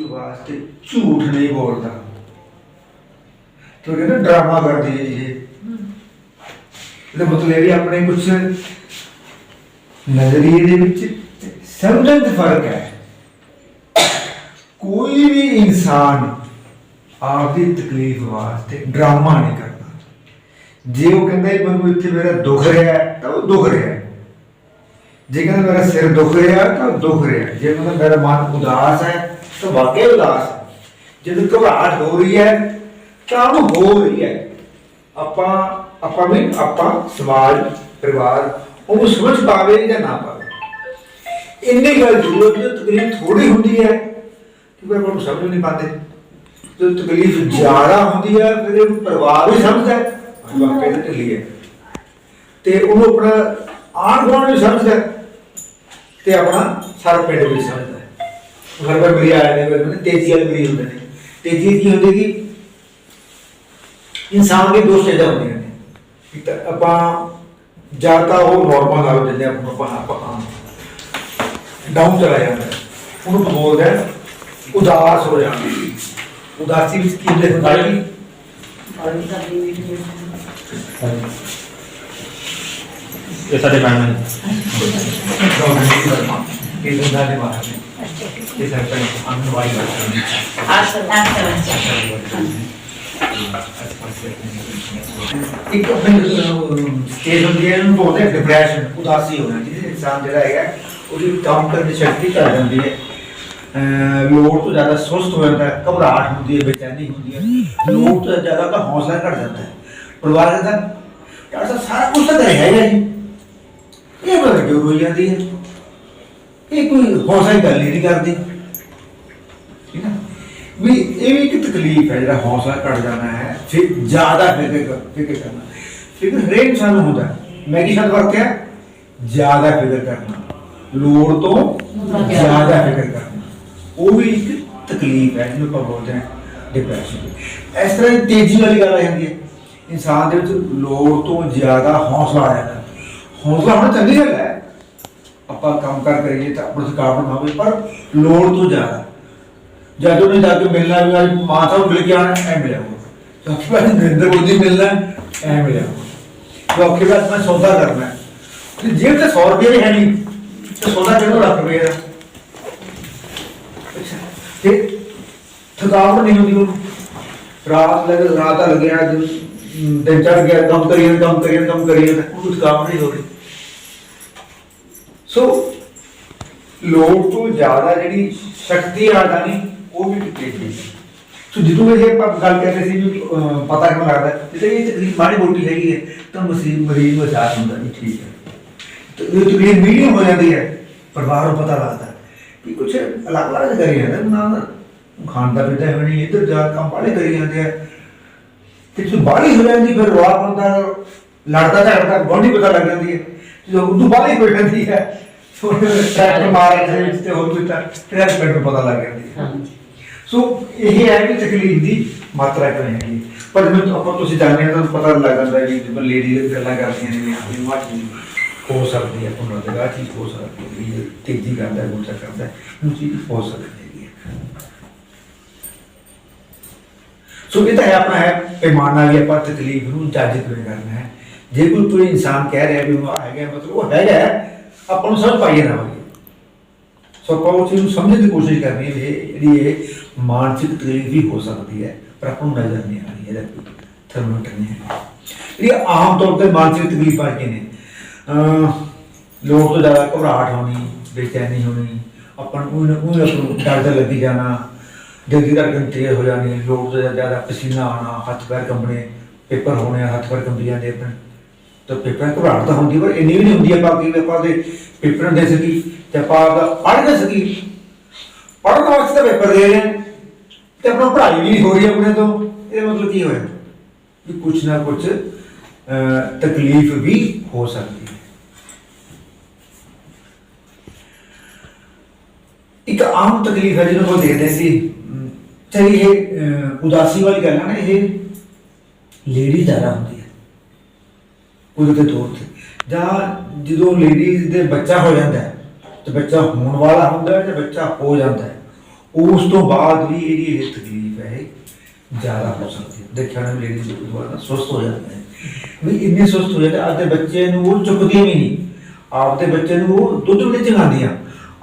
ਤਕਲੀਫ ਵਾਸਤੇ ਝੂਠ ਨਹੀਂ ਬੋਲਦਾ। ਤੋ ਕਹਿੰਦਾ ਡਰਾਮਾ ਕਰਦੀ ਹੈ ਇਹ। ਇਹਦਾ ਮਤਲਬ ਇਹ ਵੀ ਆਪਣੇ ਕੁਝ ਨਜ਼ਰੀਏ ਦੇ ਵਿੱਚ ਸਮਝਣ ਦਾ ਫ਼ਰਕ ਹੈ। ਕੋਈ ਵੀ ਇਨਸਾਨ ਆਪਦੀ ਤਕਲੀਫ ਵਾਸਤੇ ਡਰਾਮਾ ਨਹੀਂ ਕਰਦਾ। ਜੇ ਉਹ ਕਹਿੰਦਾ ਮੈਨੂੰ ਇੱਥੇ ਮੇਰਾ ਦੁੱਖ ਰਿਹਾ, ਤਾਂ ਉਹ ਦੁੱਖ ਰਿਹਾ। ਜੇ ਕਹਿੰਦਾ ਮੇਰਾ ਸਿਰ ਦੁੱਖ ਰਿਹਾ, ਤਾਂ ਉਹ ਦੁਖ ਰਿਹਾ। ਹੈ। ਜੇ ਕਹਿੰਦਾ ਮੇਰਾ ਮਨ ਉਦਾਸ ਹੈ ਤਾਂ ਵਾਕਈ ਉਦਾਸ ਹੈ। ਜਦੋਂ ਘਬਰਾਹਟ ਹੋ ਰਹੀ ਹੈ, ਤਾਂ ਉਹ ਹੋ ਰਹੀ ਹੈ। ਆਪਾਂ ਆਪਾਂ ਵੀ ਆਪਾਂ ਸਮਾਜ, ਪਰਿਵਾਰ ਉਹ ਸਮਝ ਪਾਵੇ ਜਾਂ ਨਾ ਪਾਵੇ। ਇੰਨੀ ਗੱਲ ਜ਼ਰੂਰ ਹੈ ਤਕਲੀਫ ਥੋੜੀ ਹੁੰਦੀ ਹੈ ਕਿ ਪਰ ਨੂੰ ਸਮਝ ਨਹੀਂ ਪਾਉਂਦੇ। ਜਦੋਂ ਤਕਲੀਫ ਜ਼ਿਆਦਾ ਹੁੰਦੀ ਹੈ, ਫਿਰ ਇਹ ਪਰਿਵਾਰ ਵੀ ਸਮਝਦਾ ਹੈ ਕਿ ਵਾਕਈ ਢਿੱਲੀ ਹੈ। ਤੇ ਉਹਨੂੰ ਆਪਣਾ ਆਣ ਗੁਆਂਢ ਵੀ ਸਮਝਦਾ ਤੇ ਆਪਣਾ ਸਾਰਾ ਪਿੰਡ ਵੀ ਸਮਝਦਾ ਹੈ ਘਰ ਪਰ ਮੇਰੀ ਆਏ ਨੇ ਮੇਰੇ ਤੇਜ਼ੀ ਵਾਲੇ ਮਰੀਜ਼ ਹੁੰਦੇ ਨੇ ਤੇਜ਼ੀ ਕੀ ਹੁੰਦੀ ਕਿ ਇਨਸਾਨ ਦੇ ਦੋ ਸਟੇਜਾਂ ਹੁੰਦੀਆਂ ਨੇ ਇੱਕ ਤਾਂ ਆਪਾਂ ਜਾਂ ਤਾਂ ਉਹ ਨਾਰਮਲ ਹਾਲਤ ਜਿੰਦੇ ਆਪਾਂ ਆਪਾਂ ਡਾਊਨ ਚਲਾ ਜਾਂਦਾ ਹੈ। ਉਹਨੂੰ ਆਪਾਂ ਬੋਲਦੇ ਆ ਉਦਾਸ ਹੋ ਜਾਣਾ ਉਦਾਸੀ ਵਿੱਚ ਕੀ ਹੁੰਦਾ ਹੁੰਦਾ ਹੈ ਕਿ ਇਹ ਸਾਡੇ ਮੈਡਮ ਨੇ ਇਹ ਹੁੰਦਾ ਦੇ ਬਾਹਰ ਇਹ ਸਰਪੰਚ ਅਨਵਾਈ ਕਰਦੇ ਇੱਕ ਆਪਣੇ ਸਟੇਜ ਹੁੰਦੀ ਹੈ ਇਹਨੂੰ ਬੋਲਦੇ ਡਿਪਰੈਸ਼ਨ ਉਦਾਸੀ ਹੋਣਾ ਜਿਹਦੇ ਇਨਸਾਨ ਜਿਹੜਾ ਹੈਗਾ ਉਹਦੀ ਕੰਮ ਕਰਨ ਦੀ ਸ਼ਕਤੀ ਘਟ ਜਾਂਦੀ ਹੈ ਅਹ ਲੋੜ ਤੋਂ ਜ਼ਿਆਦਾ ਸੁਸਤ ਹੋ ਜਾਂਦਾ ਹੈ ਘਬਰਾਹਟ ਹੁੰਦੀ ਹੈ ਬੇਚੈਨੀ ਹੁੰਦੀ ਹੈ ਲੋੜ ਤੋਂ ਜ਼ਿਆਦਾ ਤਾਂ ਹੌਸਲਾ ਘਟ ਜਾਂਦਾ ਹੈ ਪਰਿਵਾਰ ਕਹਿੰਦਾ ਯਾਰ ਤਾਂ ਸਾਰਾ ਕੁਝ ਤਾਂ ਘਰੇ ਹੈਗਾ ਜੀ ਇਹ ਬੜਾ ਕਿਉਂ ਰੋਈ ਜਾਂਦੀ ਹੈ ਇਹ ਕੋਈ ਹੌਸਲਾ ਦੀ ਗੱਲ ਹੀ ਨਹੀਂ ਕਰਦੀ ਠੀਕ ਹੈ ਵੀ ਇਹ ਵੀ ਇੱਕ ਤਕਲੀਫ ਹੈ ਜਿਹੜਾ ਹੌਸਲਾ ਘਟ ਜਾਣਾ ਹੈ, ਫਿਰ ਜ਼ਿਆਦਾ ਫਿਕਰ ਕਰ- ਫਿਕਰ ਕਰਨਾ। ਫਿਕਰ ਹਰੇਕ ਇਨਸਾਨ ਨੂੰ ਹੁੰਦਾ। ਮੈਂ ਕੀ ਸ਼ਬਦ ਵਰਤਿਆ? ਜ਼ਿਆਦਾ ਫਿਕਰ ਕਰਨਾ। ਲੋੜ ਤੋਂ ਜ਼ਿਆਦਾ ਫਿਕਰ ਕਰਨਾ। ਉਹ ਵੀ ਇੱਕ ਤਕਲੀਫ ਹੈ ਜਿਹਨੂੰ ਆਪਾਂ ਬੋਲਦੇ ਹਾਂ ਡਿਪਰੈਸ਼ਨ ਇਸ ਤਰ੍ਹਾਂ ਦੀ ਤੇਜ਼ੀ ਵਾਲੀ ਗੱਲ ਆ ਜਾਂਦੀ ਹੈ। ਇਨਸਾਨ ਦੇ ਵਿੱਚ ਲੋੜ ਤੋਂ ਜ਼ਿਆਦਾ ਹੌਸਲਾ ਆ ਜਾਂਦਾ। ਹੈ। ਹੌਸਲਾ ਹੋਣਾ ਚੰਗੀ ਗੱਲ ਹੈ। ਆਪਾਂ ਕੰਮ ਕਰ ਕਰੀਏ ਤਾਂ ਆਪਣੀ ਥਕਾਵਟ ਨਾ ਹੋਵੇ, ਪਰ ਲੋੜ ਤੋਂ ਜ਼ਿਆਦਾ। ਜਦ ਉਹਨੇ ਜਾ ਕੇ ਮਿਲਣਾ ਵੀ ਅੱਜ ਮਾਂ ਸਾਹਿਬ ਮਿਲ ਕੇ ਆਣਾ ਐ ਮਿਲਿਆ ਉਹ ਤਾਂ ਫਿਰ ਨਰਿੰਦਰ ਮੋਦੀ ਮਿਲਣਾ ਐ ਮਿਲਿਆ ਉਹ ਔਖੇ ਬਾਤ ਮੈਂ ਸੌਦਾ ਕਰਨਾ ਹੈ ਤੇ ਜੇਬ ਤੇ 100 ਰੁਪਏ ਵੀ ਹੈ ਨਹੀਂ ਤੇ ਸੌਦਾ ਕਿਹਨੂੰ ਰੱਖ ਰੁਪਏ ਦਾ ਅੱਛਾ ਤੇ ਥਕਾਵਟ ਨਹੀਂ ਹੁੰਦੀ ਉਹਨੂੰ ਰਾਤ ਲੱਗ ਰਾਤ ਦਾ ਲੱਗਿਆ ਅੱਜ ਅਮ, ਦਿਨ ਚੜ ਗਿਆ ਕੰਮ ਕਰੀਏ ਕੰਮ ਕਰੀਏ ਕੰਮ ਕਰੀਏ ਤਾਂ ਉਹਨੂੰ ਥਕਾਵਟ ਨਹੀਂ ਹੋ ਰਹੀ ਸੋ ਲੋੜ ਤੋਂ ਉਹ ਵੀ ਕਿਤੇ ਨਹੀਂ ਸੋ ਜਦੋਂ ਇਹ ਆਪਾਂ ਗੱਲ ਕਰ ਸੀ ਵੀ ਅਹ, ਪਤਾ ਕਿਉਂ ਲੱਗਦਾ? ਜਿੱਥੇ ਇਹ ਤਕਲੀਫ ਮਾੜੀ ਮੋਟੀ ਹੈਗੀ ਹੈ ਤਾਂ ਮਸੀਹ ਮਰੀਜ਼ ਨੂੰ ਅਹਿਸਾਸ ਹੁੰਦਾ ਵੀ ਠੀਕ ਹੈ। ਤੇ ਇਹ ਤਕਲੀਫ ਮੀਡੀਅਮ ਹੋ ਜਾਂਦੀ ਹੈ ਪਰਿਵਾਰ ਨੂੰ ਪਤਾ ਲੱਗਦਾ। ਕਿ ਕੁਝ ਅਲੱਗ ਅਲੱਗ ਕਰੀ ਜਾਂਦੇ ਨਾ ਖਾਣ ਦਾ ਪੀਤਾ ਹੈ ਇੱਧਰ ਜਾ ਕੰਮ ਵਾਲੇ ਕਰੀ ਜਾਂਦੇ ਆ। ਤੇ ਜਦੋਂ ਬਾਹਲੀ ਹੋ ਜਾਂਦੀ ਫਿਰ ਰਵਾ ਬੰਦਾ ਲੜਦਾ ਝੜਦਾ ਗੋਡੀ ਪਤਾ ਲੱਗ ਜਾਂਦੀ ਹੈ। ਜਦੋਂ ਉਦੋਂ ਬਾਹਲੀ ਹੋ ਜਾਂਦੀ ਹੈ ਟਰੈਕਟਰ ਮਾਰ ਦੇ ਤੇ ਹੋਰ ਕੋਈ ਟਰੈਕਟਰ ਨੂੰ ਪਤਾ ਲੱਗ ਜਾਂਦੀ ਹੈ। ਸੋ ਇਹ ਹੈ ਕਿ ਤਕਲੀਫ ਦੀ ਮਾਤਰਾ ਕਿਵੇਂ ਹੈਗੀ। ਪਰ ਜਦੋਂ ਆਪਾਂ ਤੁਸੀਂ ਜਾਣਦੇ ਹੋ ਤੁਹਾਨੂੰ ਪਤਾ ਲੱਗ ਜਾਂਦਾ ਹੈ ਕਿ ਜਦੋਂ ਲੇਡੀਜ਼ ਗੱਲਾਂ ਕਰਦੀਆਂ ਨੇ ਵੀ ਹਾਂ ਵੀ ਹੋ ਸਕਦੀ ਹੈ ਉਹਨਾਂ ਦੇ ਆਹ ਹੋ ਸਕਦੀ ਹੈ ਤੇਜ਼ੀ ਕਰਦਾ ਹੈ ਗੁੱਸਾ ਕਰਦਾ, ਉਹ ਚੀਜ਼ ਹੋ ਸਕਦੀ ਹੈਗੀ ਹੈ। ਸੋ ਇਹ ਤਾਂ ਹੈ ਆਪਣਾ ਹੈ ਪੈਮਾਨਾ ਵੀ ਆਪਾਂ ਤਕਲੀਫ ਨੂੰ ਜੱਜ ਕਿਵੇਂ ਕਰਨਾ ਹੈ। ਜੇ ਕੋਈ ਕੋਈ ਇਨਸਾਨ ਕਹਿ ਰਿਹਾ ਵੀ ਉਹ ਹੈਗਾ ਮਤਲਬ ਉਹ ਹੈਗਾ ਆਪਾਂ ਨੂੰ ਸਮਝ ਪਾਈਏ ਨਾ ਹੋਈਏ ਸੋ ਆਪਾਂ ਉਸ ਚੀਜ਼ ਨੂੰ ਸਮਝਣ ਦੀ ਕੋਸ਼ਿਸ਼ ਕਰਨੀ ਹੈ ਵੀ ਜਿਹੜੀ ਇਹ ਮਾਨਸਿਕ ਤਕਲੀਫ ਵੀ ਹੋ ਸਕਦੀ ਹੈ, ਪਰ ਆਪਾਂ ਨੂੰ ਨਜ਼ਰ ਨਹੀਂ ਆ ਰਹੀ ਇਹਦਾ ਕੋਈ ਥਰਮੋਮੀਟਰ ਨਹੀਂ ਹੈ। ਜਿਹੜੀ ਆਮ ਤੌਰ ਤੇ ਮਾਨਸਿਕ ਤਕਲੀਫਾਂ ਕੀ ਨੇ। ਅਹ ਲੋੜ ਤੋਂ ਜ਼ਿਆਦਾ ਘਬਰਾਹਟ ਹੋਣੀ, ਬੇਚੈਨੀ ਹੋਣੀ, ਆਪਾਂ ਨੂੰ ਉਹ ਨੂੰ ਡਰ ਲੱਗੀ ਜਾਣਾ ਜਲਦੀ ਧੜਕਣ ਤੇਜ਼ ਹੋ ਜਾਣੀ ਲੋੜ ਤੋਂ ਜ਼ਿਆਦਾ ਪਸੀਨਾ ਆਉਣਾ, ਹੱਥ ਪੈਰ ਕੰਬਣੇ, ਪੇਪਰ ਹੋਣੇ ਹੱਥ ਪੈਰ ਕੰਬੀ ਜਾਂਦੇ ਆਪਣੇ। ਤਾਂ ਪੇਪਰਾਂ ਘਬਰਾਹਟ ਤਾਂ ਹੁੰਦੀ, ਪਰ ਇੰਨੀ ਵੀ ਨਹੀਂ ਹੁੰਦੀ ਆਪਾਂ ਕਿ ਆਪਾਂ ਦੇ ਪੇਪਰ ਦੇ ਸਕੀ ਤੇ ਆਪਾਂ ਪੜ੍ਹ ਦੇ ਸਕੀ। ਪੜ੍ਹਨ ਵਾਸਤੇ ਤਾਂ ਪੇਪਰ ਦੇ ਰਹੇ ਹਾਂ। ਤੇ ਆਪਣਾ ਪੜ੍ਹਾਈ ਵੀ ਨਹੀਂ ਹੋ ਰਹੀ ਆਪਣੇ ਤੋਂ। ਇਹਦਾ ਮਤਲਬ ਕੀ ਹੋਇਆ? ਕਿ ਕੁਛ ਨਾ ਕੁਛ ਤਕਲੀਫ ਵੀ ਹੋ ਸਕਦੀ ਹੈ। ਇੱਕ ਆਮ ਤਕਲੀਫ ਹੈ ਜਿਹਨੂੰ ਉਹ ਦੇਖਦੇ ਸੀ। ਅਮ, ਚਾਹੇ ਇਹ ਉਦਾਸੀ ਵਾਲੀ ਗੱਲ ਹੈ ਨਾ ਇਹ ਲੇਡੀ ਜ਼ਿਆਦਾ ਹੁੰਦੀ ਹੈ। ਉਹਦੇ ਤੇ ਤੌਰ ਤੇ ਜਾਂ ਜਦੋਂ ਲੇਡੀਜ਼ ਦੇ ਬੱਚਾ ਹੋ ਜਾਂਦਾ ਹੈ ਤੇ ਬੱਚਾ ਹੋਣ ਵਾਲਾ ਹੁੰਦਾ ਹੈ ਤੇ ਬੱਚਾ ਹੋ ਜਾਂਦਾ ਹੈ। ਉਸ ਤੋਂ ਬਾਅਦ ਵੀ ਇਹਦੀ ਇਹ ਤਕਲੀਫ ਹੈ ਜ਼ਿਆਦਾ ਹੋ ਸਕਦੀ ਹੈ। ਦੇਖਿਆ ਨਾ ਲੇਡੀ ਜੀ ਦੁਬਾਰਾ ਸੁਸਤ ਹੋ ਜਾਂਦੇ ਹੈ ਵੀ ਇੰਨੇ ਸੁਸਤ ਹੋ ਜਾਂਦੇ ਆਪਦੇ ਬੱਚੇ ਨੂੰ ਉਹ ਚੁੱਕਦੀ ਵੀ ਨਹੀਂ। ਆਪਦੇ ਬੱਚੇ ਨੂੰ ਉਹ ਦੁੱਧ ਵੀ ਨਹੀਂ ਚੰਗਾਉਂਦੀਆਂ।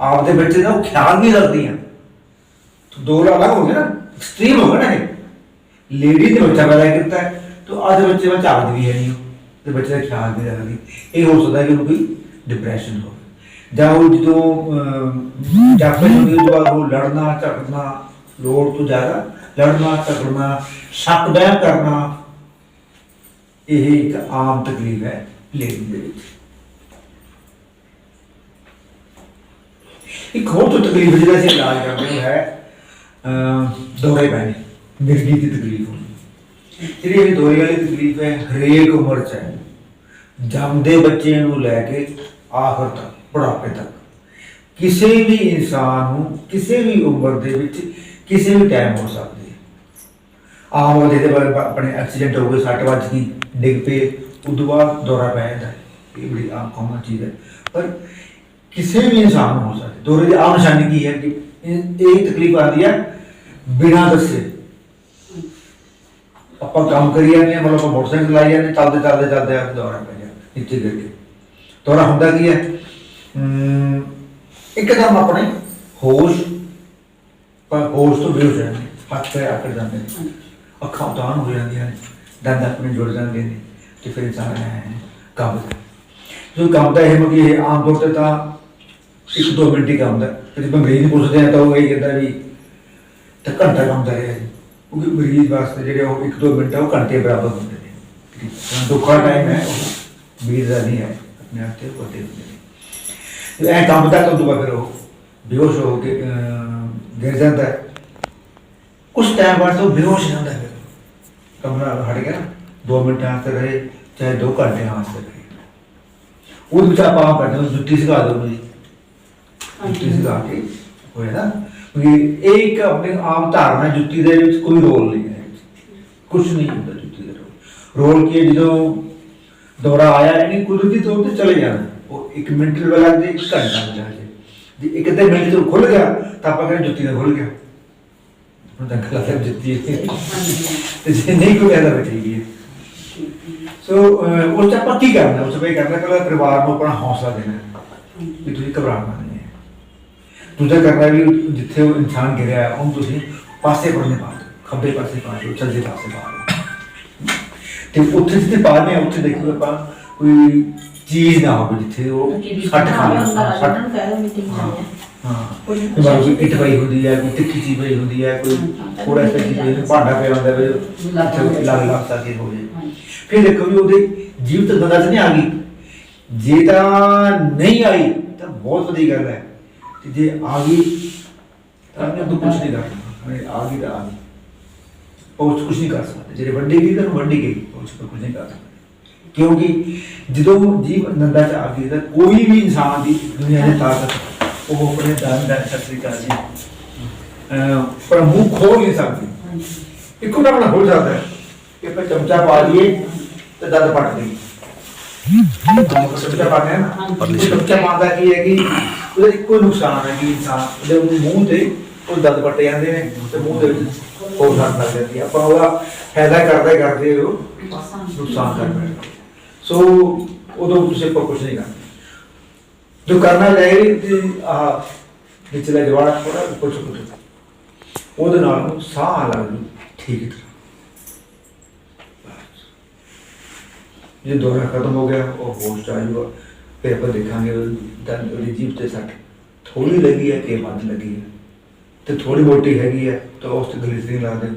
ਆਪਦੇ ਬੱਚੇ ਦਾ ਉਹ ਖਿਆਲ ਨਹੀਂ ਰੱਖਦੀਆਂ। ਦੋ ਅਲੱਗ ਹੋ ਗਏ ਨਾ ਐਕਸਟ੍ਰੀਮ ਹੋ ਗਏ ਨਾ ਇਹ। ਲੇਡੀ ਤੇ ਬੱਚਾ ਪੈਦਾ ਕੀਤਾ ਹੈ, ਤੋ ਆਦੇ ਬੱਚੇ ਵਿੱਚ ਆਦਮੀ ਹੈ ਨਹੀਂ। ਤੇ ਬੱਚੇ ਦਾ ਖਿਆਲ ਨਹੀਂ ਰੱਖਦੀ। ਇਹ ਹੋ ਸਕਦਾ ਕਿ ਉਹਨੂੰ ਕੋਈ ਡਿਪਰੈਸ਼ਨ ਹੋ ਜਾਂ ਉਹ ਜਦੋਂ ਜਾਪੇ ਹੁੰਦੀ ਉਹ ਬਾਅਦ ਉਹ ਲੜਨਾ ਝਗੜਨਾ ਲੋੜ ਤੋਂ ਜ਼ਿਆਦਾ ਲੜਨਾ, ਝਗੜਨਾ ਸ਼ੱਕ ਬਹਿਮ ਕਰਨਾ, ਇਹ ਇੱਕ ਆਮ ਤਕਲੀਫ ਹੈ ਲੇਡੀ ਦੇ ਵਿੱਚ। ਇੱਕ ਹੋਰ ਤੋਂ ਤਕਲੀਫ ਜਿਹੜਾ ਅਸੀਂ ਇਲਾਜ ਕਰਦੇ ਹਾਂ ਹੈ ਦੌਰੇ ਪੈਣੇ ਮਿਰਗੀ ਦੀ ਤਕਲੀਫ ਹੁੰਦੀ ਜਿਹੜੀ ਇਹ ਦੌਰੇ ਵਾਲੀ ਤਕਲੀਫ ਹੈ, ਹਰੇਕ ਉਮਰ ਚ ਹੈ। ਜੰਮਦੇ ਬੱਚੇ ਨੂੰ ਲੈ ਕੇ ਆਖਰ ਤੱਕ। ਬੁਢਾਪੇ ਤੱਕ। ਕਿਸੇ ਵੀ ਇਨਸਾਨ ਨੂੰ ਕਿਸੇ ਵੀ ਉਮਰ ਦੇ ਵਿੱਚ ਕਿਸੇ ਵੀ ਟਾਈਮ ਹੋ ਸਕਦੀ ਹੈ। ਆਮ ਉਹਦੇ ਦੇ ਆਪਣੇ ਐਕਸੀਡੈਂਟ ਹੋ ਗਏ ਸੱਟ ਵੱਜ ਗਈ ਡਿੱਗ ਪਏ ਉਦੋਂ ਬਾਅਦ ਦੌਰਾ ਪੈ ਜਾਂਦਾ ਇਹ ਬੜੀ ਆਮ ਕਾਮਨ ਚੀਜ਼ ਹੈ। ਪਰ ਕਿਸੇ ਵੀ ਇਨਸਾਨ ਨੂੰ ਹੋ ਸਕਦੀ ਦੌਰੇ ਦੀ ਆਮ ਨਿਸ਼ਾਨੀ ਕੀ ਹੈ ਕਿ ਇਹ ਤਕਲੀਫ ਆਉਂਦੀ ਹੈ ਬਿਨਾਂ ਦੱਸੇ। ਆਪਾਂ ਕੰਮ ਕਰੀ ਜਾਂਦੇ ਹਾਂ ਮਤਲਬ ਆਪਾਂ ਮੋਟਰਸਾਈਕਲ ਚਲਾਈ ਜਾਂਦੇ ਹਾਂ, ਚੱਲਦੇ ਚੱਲਦੇ ਚੱਲਦੇ ਆ ਦੌਰਾ ਪੈ ਗਿਆ ਨੀਚੇ ਗਿਰ ਕੇ। ਦੌਰਾ ਹੁੰਦਾ ਕੀ ਹੈ? ਅਮ, ਇੱਕਦਮ ਆਪਣੇ ਹੋਸ਼ ਪਰ ਹੋਸ਼ ਤੋਂ ਬੇਹੋਸ਼ ਜਾਂਦੇ ਹੱਥ ਪੈਰ ਆਕੜ ਜਾਂਦੇ ਨੇ। ਅੱਖਾਂ ਉਤਾਨ ਹੋ ਜਾਂਦੀਆਂ ਨੇ ਦੰਦ ਆਪਣੇ ਜੁੜ ਜਾਂਦੇ ਨੇ ਤੇ ਫਿਰ ਇਨਸਾਨ ਹੈ ਕੰਬਦਾ ਜੋ ਕੰਬਦਾ ਹੈ ਮਗੀ ਇਹ ਆਮ ਤੌਰ ਤੇ ਤਾਂ ਇੱਕ ਦੋ ਮਿੰਟ ਹੀ ਕੰਬਦਾ ਤੇ ਜਦੋਂ ਮਰੀਜ਼ ਨੂੰ ਪੁੱਛਦੇ ਆ ਤਾਂ ਉਹ ਇਹ ਕਹਿੰਦਾ ਵੀ ਤਾਂ ਘੰਟਾ ਕੰਬਦਾ ਰਿਹਾ ਜੀ। ਕਿਉਂਕਿ ਮਰੀਜ਼ ਵਾਸਤੇ ਜਿਹੜੇ ਉਹ ਇੱਕ ਦੋ ਮਿੰਟ ਆ ਉਹ ਘੰਟੇ ਬਰਾਬਰ ਹੁੰਦੇ ਨੇ। ਦੁੱਖਾ ਟਾਈਮ ਹੈ ਉਹ ਮਰੀਜ਼ ਦਾ ਨਹੀਂ ਹੈ ਆਪਣੇ ਆਪ ਤੇ ਵੱਡੇ ਹੁੰਦੇ ਨੇ। ਤੇ ਐ ਕੰਬਦਾ ਤਾਂ ਦੁਬਾਰਾ ਫਿਰ ਉਹ ਬੇਹੋਸ਼ ਹੋ ਕੇ ਗਿਰ ਜਾਂਦਾ ਕੁਛ ਟਾਈਮ ਬਾਅਦ ਉਹ ਬੇਹੋਸ਼ ਜਾਂਦਾ ਹੈ। ਕਮਰਾ ਹਟ ਗਿਆ ਦੋ ਮਿੰਟ ਵਾਸਤੇ ਰਹੇ ਚਾਹੇ ਦੋ ਘੰਟੇ ਵਾਸਤੇ ਰਹੇ। ਉਹ ਵਿੱਚ ਆਪਾਂ ਕਰਦੇ ਹਾਂ ਜੁੱਤੀ ਸਿਖਾ ਦੋ ਜੀ ਜੁੱਤੀ ਸਿਖਾ ਕੇ ਹੋਇਆ ਨਾ। ਕਿ ਇਹ ਇੱਕ ਆਪਣੇ ਆਮ ਧਾਰਨਾ ਜੁੱਤੀ ਦੇ ਵਿੱਚ ਕੋਈ ਰੋਲ ਨਹੀਂ ਹੈ। ਕੁਝ ਨਹੀਂ ਹੁੰਦਾ ਜੁੱਤੀ ਦੇ ਰੋਲ। ਰੋਲ ਕੀ ਜਦੋਂ ਦੌਰਾ ਆਇਆ ਇਹਨੇ ਕੁਦਰਤੀ ਤੌਰ ਤੇ ਚਲੇ ਜਾਣਾ। ਉਹ 1 ਮਿੰਟ ਵਾਲਾ ਦੇ 1 ਘੰਟਾ ਹੋ ਜਾਏ ਜੇ ਇੱਕ ਅੱਧੇ ਮਿੰਟ ਤੋਂ ਖੁੱਲ ਗਿਆ, ਤਾਂ ਆਪਾਂ ਕਹਿੰਦੇ ਜੁੱਤੀ ਦਾ ਖੁੱਲ ਗਿਆ। ਹੁਣ ਤਾਂ ਖਲਾ ਜੁੱਤੀ ਹੈ। ਤੇ ਜੇ ਨਹੀਂ ਕੋਈ ਕਹਿੰਦਾ ਬੈਠੀ ਸੋ ਉਸ ਚ ਆਪਾਂ ਕੀ ਕਰਨਾ? ਉਸ ਵੇ ਕਰਨਾ ਕਿ ਪਰਿਵਾਰ ਨੂੰ ਆਪਣਾ ਹੌਸਲਾ ਦੇਣਾ। ਕਿ ਤੁਸੀਂ ਘਬਰਾਉਣਾ ਨਹੀਂ ਹੈ। ਦੂਜਾ ਕਰਨਾ ਵੀ ਜਿੱਥੇ ਉਹ ਇਨਸਾਨ ਗਿਰਿਆ, ਉਹਨੂੰ ਤੁਸੀਂ ਪਾਸੇ ਪਰਨੇ ਪਾ ਦਿਓ। ਖੱਬੇ ਪਾਸੇ ਪਾ ਦਿਓ ਸੱਜੇ ਪਾਸੇ ਪਾ ਦਿਓ। ਤੇ ਉੱਥੇ ਜਿੱਥੇ ਪਾ ਰਹੇ ਉੱਥੇ ਦੇਖੋ ਆਪਾਂ ਕੋਈ ਚੀਜ਼ ਨਾ ਹੋਵੇ ਜਿੱਥੇ ਉਹ ਸੱਟ ਖਾਣਾ ਸੱਟ ਹਾਂ ਹਾਂ। ਕੋਈ ਤੇ ਬਾਅਦ ਕੋਈ ਇੱਟ ਪਈ ਹੁੰਦੀ ਹੈ ਕੋਈ ਤਿੱਖੀ ਚੀਜ਼ ਪਈ ਹੁੰਦੀ ਹੈ ਕੋਈ ਥੋੜਾ ਜਿਹਾ ਚੀਜ਼ ਪਈ ਭਾਂਡਾ ਪਿਆ ਹੁੰਦਾ ਹੈ ਜਿੱਥੇ ਲੱਗ ਲੱਗ ਸਕਦੀ ਹੋਵੇ ਫਿਰ ਦੇਖੋ ਵੀ ਉਹਦੇ ਜੀਵ ਤੱਕ ਬੰਦਾ ਨਹੀਂ ਆ ਗਈ। ਜੇ ਤਾਂ ਨਹੀਂ ਆਈ ਤਾਂ ਬਹੁਤ ਵਧੀਆ ਗੱਲ ਹੈ। ਤੇ ਜੇ ਆ ਗਈ ਤਾਂ ਉਹਨੇ ਤੋਂ ਕੁਝ ਨਹੀਂ ਕਰਨਾ। ਅਰੇ ਆ ਗਈ ਤਾਂ ਆ ਗਈ। ਉਹ ਕੁਝ ਨਹੀਂ ਕਰ ਸਕਦੇ। ਜਿਹੜੇ ਵੱਡੀ ਗਈ ਤਾਂ ਵੱਡੀ ਗਈ। ਉਹ ਕੁਝ ਨਹੀਂ ਕਰ ਸਕਦੇ। ਕਿਉਂਕਿ ਜਦੋਂ ਜੀਵ ਨੰਦਾ ਚ ਆ ਗਈ ਤਾਂ ਕੋਈ ਵੀ ਇਨਸਾਨ ਦੀ ਦੁਨੀਆ ਦੀ ਤਾਕਤ ਉਹ ਆਪਣੇ ਦਾਨ ਦਾ ਸਤਿਕਾਰ ਜੀ। ਪਰ ਮੂੰਹ ਖੋਲ ਨਹੀਂ ਸਕਦੀ। ਇੱਕੋ ਨਾ ਹੋ ਜਾਂਦਾ ਹੈ। ਕਿ ਆਪਾਂ ਚਮਚਾ ਪਾ ਲਈਏ ਤੇ ਦੰਦ ਪਟ ਗਈ। ਚਮਚਾ ਪਾਣੇ ਨਾ ਹਾਂਜੀ। ਇਹ ਚਮਚਾ ਪਾਉਂਦਾ ਕੀ ਹੈ ਕਿ ਉਹਦਾ ਇੱਕੋ ਨੁਕਸਾਨ ਹੈ ਕਿ ਇਨਸਾਨ ਉਹਦੇ ਮੂੰਹ ਤੇ ਉਹ ਦੰਦ ਪੱਟ ਜਾਂਦੇ ਨੇ ਤੇ ਮੂੰਹ ਦੇ ਵਿੱਚ ਹੋਰ ਦੰਦ ਲੱਗ ਜਾਂਦੀ ਆਪਾਂ ਉਹਦਾ ਫਾਇਦਾ ਕਰਦੇ ਕਰਦੇ ਉਹ ਨੁਕਸਾਨ। ਕਰ ਬੈਠਦਾ ਸੋ ਉਦੋਂ ਤੁਸੀਂ ਆਪਾਂ ਕੁਝ ਨਹੀਂ ਕਰਦੇ ਜੋ ਕਰਨਾ ਚਾਹੀਏ ਤੇ ਆ ਵਿਚਲਾ ਜਵਾੜ ਥੋੜਾ ਉੱਪਰ ਚੁੱਕ ਦਿਓ ਉਹਦੇ ਨਾਲ ਨੂੰ ਸਾਹ ਲੱਗ ਜੂ ਠੀਕ। ਜੇ ਦੌਰਾ ਖਤਮ ਹੋ ਗਿਆ ਉਹ ਹੋਸ਼ ਆ ਜਾਊਗਾ। ਫਿਰ ਆਪਾਂ ਦੇਖਾਂਗੇ ਦੰਦ ਉਹਦੀ ਜੀਭ ਤੇ ਸੱਟ। ਥੋੜੀ ਲੱਗੀ ਹੈ ਕਿ ਵੱਧ ਲੱਗੀ ਹੈ। ਤੇ ਥੋੜੀ ਮੋਟੀ ਹੈਗੀ ਹੈ ਤਾਂ ਉਸ ਤੇ ਗਲੀਸਰੀਨ ਲਾ ਦੇ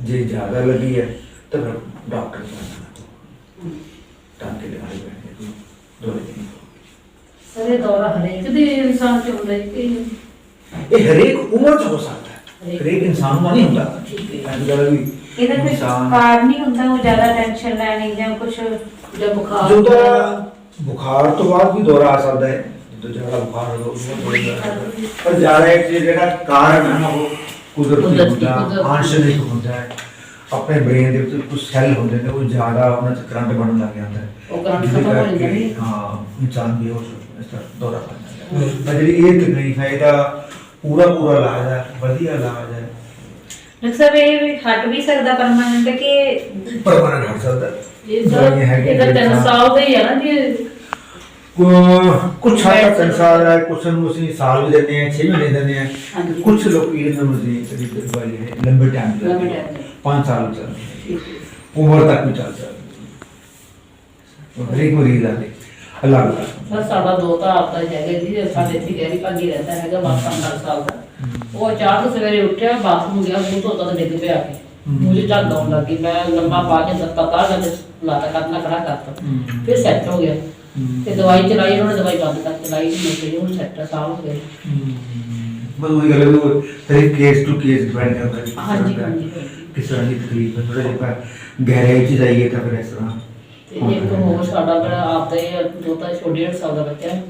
ਜੇ ਜ਼ਿਆਦਾ ਲੱਗੀ ਹੈ ਤਾਂ ਫਿਰ ਡਾਕਟਰ ਕੋਲ ਜਾਣਾ। ਟਾਂਕੇ ਲਗਾਏ ਪੈਣਗੇ ਦੋਰੇ ਨਹੀਂ ਸਾਰੇ ਦੌਰਾ ਹਰੇਕ ਦੇ ਇਨਸਾਨ ਚ ਹੁੰਦਾ ਹੈ ਕਿ ਇਹ ਹਰੇਕ ਉਮਰ ਚ ਹੋ ਸਕਦਾ ਹੈ। ਹਰੇਕ- ਇਨਸਾਨ ਨੂੰ ਨਹੀਂ ਹੁੰਦਾ ਠੀਕ ਹੈ। ਕੱਲ੍ਹ ਵੀ ਇਹਦਾ ਕੋਈ ਇਨਸਾਨ ਕਾਰਨ ਨਹੀਂ ਹੁੰਦਾ ਉਹ ਜ਼ਿਆਦਾ ਟੈਨਸ਼ਨ ਲੈਣੀ ਜਾਂ ਕੁਝ ਜਾਂ ਬੁਖਾਰ ਜਦੋਂ ਬੁਖਾਰ ਤੋਂ ਬਾਅਦ ਵੀ ਦੌਰਾ ਆ ਸਕਦਾ ਹੈ। ਜਦੋਂ ਜ਼ਿਆਦਾ ਬੁਖਾਰ ਹੋਵੇ ਉਸ ਨੂੰ ਦੌਰਾ ਪਰ ਜ਼ਿਆਦਾ ਇੱਕ ਜਿਹੜਾ ਕਾਰਨ ਹੈ ਨਾ ਉਹ ਕੁਦਰਤੀ ਹੁੰਦਾ। ਆਂਸ਼ਿਕ ਹੁੰਦਾ ਹੈ। ਆਪਣੇ ਬ੍ਰੇਨ ਦੇ ਵਿੱਚ ਕੁਝ ਸੈੱਲ ਹੁੰਦੇ ਨੇ ਉਹ ਜ਼ਿਆਦਾ ਉਹਨਾਂ ਚ ਕਰੰਟ ਬਣਨ ਲੱਗ ਜਾਂਦਾ ਹੈ। ਉਹ ਕਰੰਟ ਖਤਮ ਹੋ ਜਾਂਦਾ ਹੈ। ਹਾਂ ਇਨਸਾਨ ਵੀ ਹੋ ਇਸ ਤਰ੍ਹਾਂ ਦੌਰਾ ਪੈ ਜਾਂਦਾ ਹੈ। ਪਰ ਜਿਹੜੀ ਇਹ ਤਕਲੀਫ ਹੈ ਇਹਦਾ ਪੂਰਾ ਪੂਰਾ ਇਲਾਜ ਹੈ ਵਧੀਆ ਇਲਾਜ ਹੈ। ਸਾਹਿਬ ਇਹ ਵੀ ਹਟ ਵੀ ਸਕਦਾ ਪਰਮਾਨੈਂਟ ਕਿ ਪਰਮਾਨੈਂਟ ਹੋ ਸਕਦਾ। ਇਹ ਤਾਂ ਤਿੰਨ ਸਾਲ ਦਾ ਹੀ ਆ ਨਾ ਜੀ। ਕੁ- ਕੁਛ ਹੱਦ ਤੱਕ ਸੰਸਾਰ ਹੈ ਕੁਛ ਨੂੰ ਅਸੀਂ ਸਾਲ ਵੀ ਦਿੰਦੇ ਆ 6 ਮਹੀਨੇ ਦਿੰਦੇ ਆ। ਕੁਛ ਲੋਕ ਇਹਨਾਂ ਨੂੰ ਅਸੀਂ ਕਰੀਬ ਲੰਬੇ ਟਾਈਮ ਤੱਕ। ਲੰਬੇ time ਤੱਕ। 5 ਸਾਲ ਚੱਲ ਉਮਰ ਤੱਕ ਵੀ ਚੱਲ ਸਕਦਾ ਹਰੇਕ ਮਰੀਜ਼ ਦਾ ਨੇ ਅਲੱਗ ਅਲੱਗ ਸਰ ਸਾਡਾ ਦੋ ਤਾਂ ਆਪਦਾ ਹੀ ਹੈਗਾ ਜੀ ਸਾਡੇ ਇੱਥੇ ਗੈਰੀ ਭਾਗੀ ਰਹਿੰਦਾ ਹੈਗਾ ਬਸ 15 ਸਾਲ ਦਾ ਉਹ ਚਾਰ ਤੋਂ ਸਵੇਰੇ ਉੱਠਿਆ ਬਾਥਰੂਮ ਗਿਆ ਮੂੰਹ ਧੋਤਾ ਤਾਂ ਡਿੱਗ ਪਿਆ ਕੇ ਮੁਝੇ ਝੱਗ ਆਉਣ ਲੱਗੀ ਮੈਂ ਲੰਮਾ ਪਾ ਕੇ ਦਿੱਤਾ ਤਾਂ ਜਦ ਲਾਤਾ ਕਰਨਾ ਖੜਾ ਕਰਤਾ ਹਮ। ਫਿਰ ਸੈੱਟ ਹੋ ਗਿਆ ਤੇ ਦਵਾਈ ਚਲਾਈ ਉਹਨਾਂ ਨੇ ਦਵਾਈ ਬੰਦ ਕਰ ਚਲਾਈ ਨਹੀਂ ਮੁੱਕੇ ਹੁਣ ਸੈੱਟ ਸਾਲ ਹੋ ਗਏ ਬਸ ਉਹੀ ਗੱਲ ਹੈ ਉਹ ਹਰੇਕ ਕੇਸ ਟੂ ਕੇਸ ਡਿਪੈਂਡ ਕਰਦਾ ਹੈ ਕਿਸ ਤਰ੍ਹਾਂ ਦਾ- ਤਕਲੀਫ ਹੈ ਥੋੜਾ ਜਿਹਾ ਗਹਿਰਾਈ ਚ ਜਾਈਏ ਤਾਂ ਫਿਰ ਇਸ ਤਰ੍ਹਾਂ ਤੇ ਇੱਕ ਹੋਰ ਸਾਡਾ ਜਿਹੜਾ ਆਪਦਾ ਹੀ ਦੋਤਾ ਛੋਟੇ ਡੇਢ ਸਾਲ ਦਾ ਬੱਚਾ ਹੈ।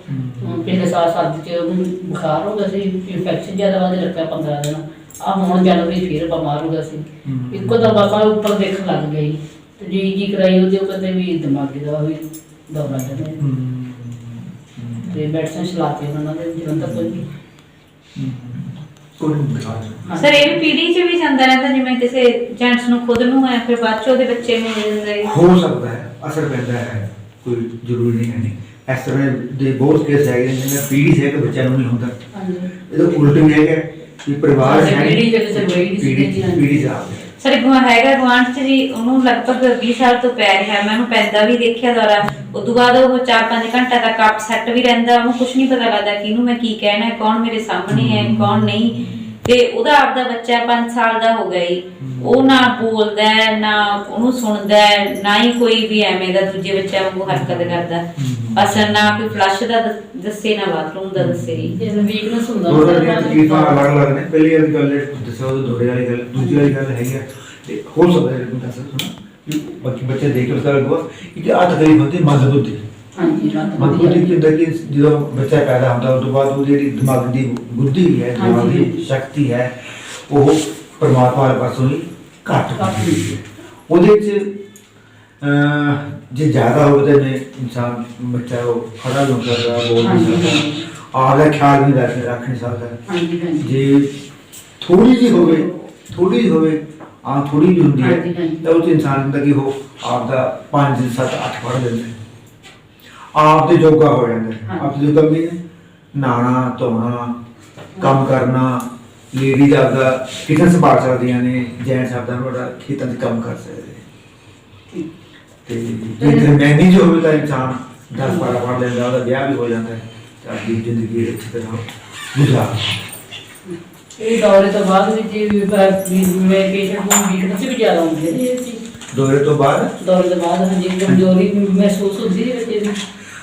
ਹੁਣ ਪਿਛਲੇ ਸਾਲ ਸਰਦੀ ਚ ਉਹਨੂੰ ਬੁਖਾਰ ਹੋ ਗਿਆ ਸੀ ਇਨਫੈਕਸ਼ਨ ਜ਼ਿਆਦਾ ਵੱਧ ਰੱਖਿਆ 15 ਦਿਨ। ਆ ਹੁਣ ਜਨਵਰੀ ਫਿਰ ਬਿਮਾਰ ਹੋ ਗਿਆ ਸੀ। ਹਮ। ਇੱਕੋ ਦਮ ਬਾਬਾ ਉੱਪਰ ਦੇਖਣ ਲੱਗ ਗਈ ਤੇ ਜੀ ਜੀ ਕਰਾਈ ਉਹਦੇ ਉਹ ਕਹਿੰਦੇ ਵੀ ਦਿਮਾਗੀ ਦਾ ਵੀ ਦੌਰਾ ਹੈ। ਤੇ ਮੈਡੀਸਨ ਚਲਾਤੇ ਉਹਨਾਂ ਦੇ ਜਲੰਧਰ ਤੋਂ ਜੀ। ਕੋਈ ਨਹੀਂ ਹਾਂਜੀ। ਸਰ ਇਹ ਵੀ ਪੀੜੀ 'ਚ ਵੀ ਜਾਂਦਾ ਰਹਿੰਦਾ ਜਿਵੇਂ ਕਿਸੇ ਜੈਂਟਸ ਨੂੰ ਖੁਦ ਨੂੰ ਹੈ ਫਿਰ ਬਾਅਦ 'ਚ ਉਹਦੇ ਬੱਚੇ ਨੂੰ ਹੋ ਜਾਂਦਾ ਹੈ। ਹੋ ਸਕਦਾ ਹੈ ਅਸਰ ਪੈਂਦਾ ਹੈ ਕੋਈ ਜ਼ਰੂਰੀ ਨਹੀਂ ਹੈ ਨਹੀਂ। ਇਸ ਤਰ੍ਹਾਂ ਦੇ ਬਹੁਤ ਕੇਸ ਹੈਗੇ ਨੇ ਜਿਵੇਂ ਪੀੜੀ ਹੈ ਕਿ ਬੱਚਿਆਂ ਨੂੰ ਨਹੀਂ ਹੁੰਦਾ। ਹਾਂਜੀ। ਇਹ ਤਾਂ ਉਲਟ ਵੀ ਹੈਗਾ ਕਿ ਪਰਿਵਾਰ ਹੈ ਪੀੜ੍ਹੀ ਚ ਕਿਸੇ ਪੀੜ੍ਹੀ ਸੀ ਪੀੜੀ। ਪੀੜੀ ਜਾ ਸਾਡੇ ਗੁਆ ਹੈਗਾ ਗੁਆਂਢ 'ਚ ਜੀ, ਉਹਨੂੰ ਲਗਭਗ 20 ਸਾਲ ਤੋਂ ਪੈ ਰਿਹਾ ਮੈਂ ਉਹਨੂੰ ਪੈਂਦਾ ਵੀ ਦੇਖਿਆ ਦੌਰਾ ਉਸ ਤੋਂ ਬਾਅਦ ਉਹ 4-5 ਘੰਟਾ ਤੱਕ ਆਪ ਸੈੱਟ ਵੀ ਰਹਿੰਦਾ, ਉਹਨੂੰ ਕੁਝ ਨਹੀਂ ਪਤਾ ਲੱਗਦਾ ਕਿ ਇਹਨੂੰ ਮੈਂ ਕੀ ਕਹਿਣਾ ਹੈ, ਕੌਣ ਮੇਰੇ ਸਾਹਮਣੇ ਹੈ, ਕੌਣ ਨਹੀਂ। ਤੇ ਉਹਦਾ ਆਪਦਾ ਬੱਚਾ 5 ਸਾਲ ਦਾ ਹੋ ਗਿਆ ਜੀ। ਉਹ ਨਾ ਬੋਲਦਾ ਹੈ, ਨਾ ਉਹਨੂੰ ਸੁਣਦਾ ਹੈ, ਨਾ ਹੀ ਕੋਈ ਵੀ ਐਵੇਂ ਦਾ ਦੂਜੇ ਬੱਚਿਆਂ ਵਾਂਗੂ ਹਰਕਤ ਕਰਦਾ। ਬਸ ਨਾ ਕੋਈ ਫਲਸ਼ ਦਾ ਦੱਸ- ਦੱਸੇ ਨਾ ਬਾਥਰੂਮ ਦਾ ਦੱਸੇ ਜੀ। ਇਹ ਵੀਕਨੈਸ ਹੁੰਦਾ। ਦੀਆਂ ਬਾਅਦ ਤਕਲੀਫਾਂ ਅਲੱਗ ਅਲੱਗ ਨੇ। ਪਹਿਲੀ ਵਾਲੀ ਗੱਲ ਦੱਸਿਆ ਉਹ ਦੋਰੇ ਵਾਲੀ ਗੱਲ ਦੂਜੀ ਵਾਲੀ ਗੱਲ ਹੈਗੀ ਆ। ਤੇ ਹੋ ਸਕਦਾ ਹੈ ਕਿ ਦੱਸ ਸੁਣਾ। ਕਿ ਬਾਕੀ ਬੱਚੇ ਦੇਖ ਕੇ ਪਤਾ ਲੱਗੂਗਾ ਕਿ ਆ ਤਕਲੀਫ ਹੁੰਦੀ ਮੰਦ ਬੁੱਧੀ ਹਾਂਜੀ ਮੰਦ ਬੁੱਧੀ ਕੀ ਹੁੰਦਾ ਕਿ ਜਦੋਂ ਬੱਚਾ ਪੈਦਾ ਹੁੰਦਾ ਉਸ ਤੋਂ ਬਾਅਦ ਉਹਦੀ ਜਿਹੜੀ ਦਿਮਾਗ ਦੀ ਬੁੱਧੀ ਹੈ ਦਿਮਾਗ ਦੀ ਸ਼ਕਤੀ ਹੈ ਉਹ ਪਰਮਾਤਮਾ ਦੇ ਪਾਸੋਂ ਹੀ ਘੱਟ ਹੁੰਦੀ ਹੈ। ਉਹਦੇ ਚ ਅਹ, ਜੇ ਜ਼ਿਆਦਾ ਹੋਵੇ ਤਾਂ ਇਨਸਾਨ ਬੱਚਾ ਉਹ ਖੜਾ ਨਹੀਂ ਕਰਦਾ ਬੋਲ ਨਹੀਂ ਸਕਦਾ। ਆਪਦਾ ਖਿਆਲ ਨਹੀਂ ਰੱਖ ਰੱਖ ਨਹੀਂ ਸਕਦਾ। ਹਾਂਜੀ ਹਾਂਜੀ। ਜੇ ਥੋੜੀ ਜਿਹੀ ਹੋਵੇ ਥੋੜੀ ਜਿਹੀ ਹੋਵੇ ਆ ਥੋੜੀ ਜਿਹੀ ਹੁੰਦੀ ਹੈ। ਤਾਂ ਉਹ ਇਨਸਾਨ ਹੁੰਦਾ ਕਿ ਉਹ ਆਪਦਾ 5 7 8 ਪੜ੍ਹ ਲੈਂਦਾ ਹੈ। ਆਪ ਤੇ ਜੋਗਾ ਹੋ ਜਾਂਦਾ ਹੈ। ਆਪ ਤੇ ਜੋਗਾ ਵੀ ਨਾਣਾ ਧੋਣਾ ਕੰਮ ਕਰਨਾ ਲੇਡੀ ਦਾ ਆਪਦਾ ਕਿਚਨ ਸੰਭਾਲ ਸਕਦੀਆਂ ਨੇ ਜੈਂਟਸ ਆਪਦਾ ਬੜਾ ਖੇਤਾਂ 'ਚ ਕੰਮ ਕਰ ਸਕਦੇ ਨੇ। ਤੇ ਜੇ ਦਰਮਿਆਨੀ ਜੋ ਹੋਵੇ ਤਾਂ ਇਨਸਾਨ 10 12 ਪੜ੍ਹ ਲੈਂਦਾ ਉਹਦਾ ਵਿਆਹ ਵੀ ਹੋ ਜਾਂਦਾ ਹੈ। ਤਾਂ ਆਪਣੀ ਜ਼ਿੰਦਗੀ ਅੱਛੀ ਤਰ੍ਹਾਂ ਗੁਜ਼ਾਰ ਇਹ ਦੌਰੇ ਤੋਂ ਬਾਅਦ ਵੀ ਜੀ ਵੀ ਪਰ- ਵੀ ਮੈਂ ਪੇਸ਼ੈਂਟ ਨੂੰ ਵੀਕਨੈਸ ਵੀ ਜ਼ਿਆਦਾ ਹੁੰਦੀ ਹੈ ਜੀ। ਦੌਰੇ ਤੋਂ ਬਾਅਦ? ਦੌਰੇ ਤੋਂ ਬਾਅਦ ਹਾਂਜੀ ਕਮਜ਼ੋਰੀ ਮਹਿਸੂਸ ਹੁੰਦੀ ਹੈ ਬੱਚੇ ਦੀ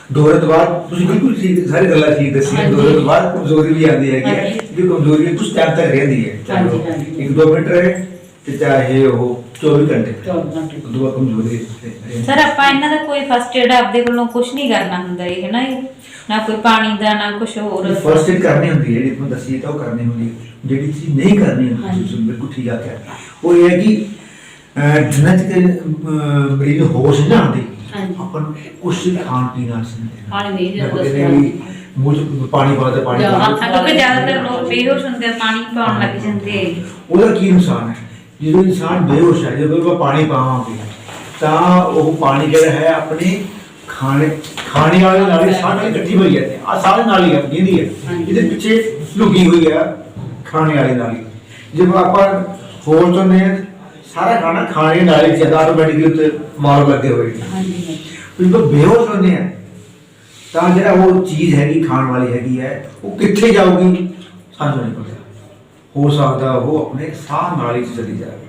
ਦੌਰੇ ਤੋਂ ਬਾਅਦ ਤੁਸੀਂ ਬਿਲਕੁਲ ਠੀਕ ਸਾਰੀ ਗੱਲਾਂ ਠੀਕ ਦੱਸੀਆਂ। ਦੌਰੇ ਤੋਂ ਬਾਅਦ ਕਮਜ਼ੋਰੀ ਵੀ ਆਉਂਦੀ ਹੈਗੀ ਹੈ। ਕਮਜ਼ੋਰੀ ਕੁਝ ਟਾਈਮ ਤੱਕ ਰਹਿੰਦੀ ਹੈ ਹਾਂਜੀ, ਹਾਂਜੀ। ਇੱਕ ਦੋ ਮਿੰਟ ਰਹੇ ਤੇ ਚਾਹੇ ਉਹ 24 ਘੰਟੇ। 24 ਘੰਟੇ। ਉਦੋਂ ਬਾਅਦ ਕਮਜ਼ੋਰੀ ਰਹਿੰਦੀ ਸਰ ਆਪਾਂ ਇਹਨਾਂ ਦਾ ਕੋਈ ਫਸਟ ਏਡ ਆਪਦੇ ਵੱਲੋਂ ਕੁਝ ਨਹੀਂ ਕਰਨਾ ਹੁੰਦਾ ਇਹ ਹੈ ਨਾ ਇਹ ਨਾ ਕੋਈ ਪਾਣੀ ਦਾ ਨਾ ਕੁਝ ਹੋਰ। ਫਰਸਟ ਏਡ ਕਰਨੀ ਹੁੰਦੀ ਹੈ ਜਿਹੜੀ ਤੁਹਾਨੂੰ ਦੱਸੀ ਤਾਂ ਉਹ ਕਰਨੀ ਹੁੰਦੀ ਹੈ। ਜਿਹੜੀ ਚੀਜ਼ ਨਹੀਂ ਕਰਨੀ ਹੁੰਦੀ। ਤੁਸੀਂ ਬਿਲਕੁਲ ਠੀਕ ਆ ਗਿਆ ਉਹ ਇਹ ਹੈ ਕਿ ਅਹ, ਜਿੰਨਾ ਚਿਰ ਅਹ, ਮਰੀਜ਼ ਨੂੰ ਹੋਸ਼ ਨਹੀਂ ਆਉਂਦੀ। ਆਪਾਂ ਨੂੰ ਕੁਝ ਖਾਣ ਪੀਣ ਨਾਲ ਪਾਣੀ ਨਹੀਂ ਵੀ ਮੂੰਹ 'ਚ ਪਾਣੀ ਪਾ ਦੇ ਪਾਣੀ ਜਾਂ ਪਾ ਦਿਓ। ਕਿਉਂਕਿ ਜ਼ਿਆਦਾਤਰ ਲੋਕ ਬੇਹੋਸ਼ ਹੁੰਦੇ ਆ ਪਾਣੀ ਪਾਉਣ ਲੱਗ ਜਾਂਦੇ ਆ। ਉਹਦਾ ਕੀ ਨੁਕਸਾਨ ਹੈ? ਜਦੋਂ ਇਨਸਾਨ ਬੇਹੋਸ਼ ਹੈ ਜਦੋਂ ਆਪਾਂ ਪਾਣੀ ਪਾਵਾਂਗੇ ਤਾਂ ਉਹ ਪਾਣੀ ਜਿਹੜਾ ਹੈ ਆਪਣੀ ਖਾਣੇ ਖਾਣੇ ਵਾਲੇ ਨਾਲ ਹੀ ਨਾਲ ਇਕੱਠੀ ਹੋਈ ਹੈ। ਆ ਸਾਰੇ ਨਾਲ ਹੀ ਹੈ ਜਿਹਦੀ ਹੈ। ਹਾਂਜੀ। ਇਹਦੇ ਪਿੱਛੇ ਲੁਕੀ ਹੋਈ ਹੈ ਖਾਣੇ ਵਾਲੇ ਨਾਲ ਹੀ। ਜਦੋਂ ਆਪਾਂ ਹੋਲ ਤੋਂ ਨੇ ਸਾਰਾ ਖਾਣਾ ਖਾਣੇ ਨਾਲ ਹੀ ਜਦ ਆਟੋਮੈਟਿਕਲੀ ਉੱਤੇ ਮਾਰ ਲੱਗੇ ਹੋਏ। ਨੇ ਹਾਂਜੀ। ਹਾਂਜੀ। ਜਦੋਂ ਬੇਹੋਸ਼ ਹੁੰਦੇ ਆ। ਤਾਂ ਜਿਹੜਾ ਉਹ ਚੀਜ਼ ਹੈਗੀ ਖਾਣ ਵਾਲੀ ਹੈਗੀ ਹੈ ਉਹ ਕਿੱਥੇ ਜਾਊਗੀ? ਸਾਨੂੰ ਨਹੀਂ ਪਤਾ। ਹੋ ਸਕਦਾ ਉਹ ਆਪਣੇ ਸਾਹ ਨਾਲੀ 'ਚ ਚਲੀ ਜਾਵੇ।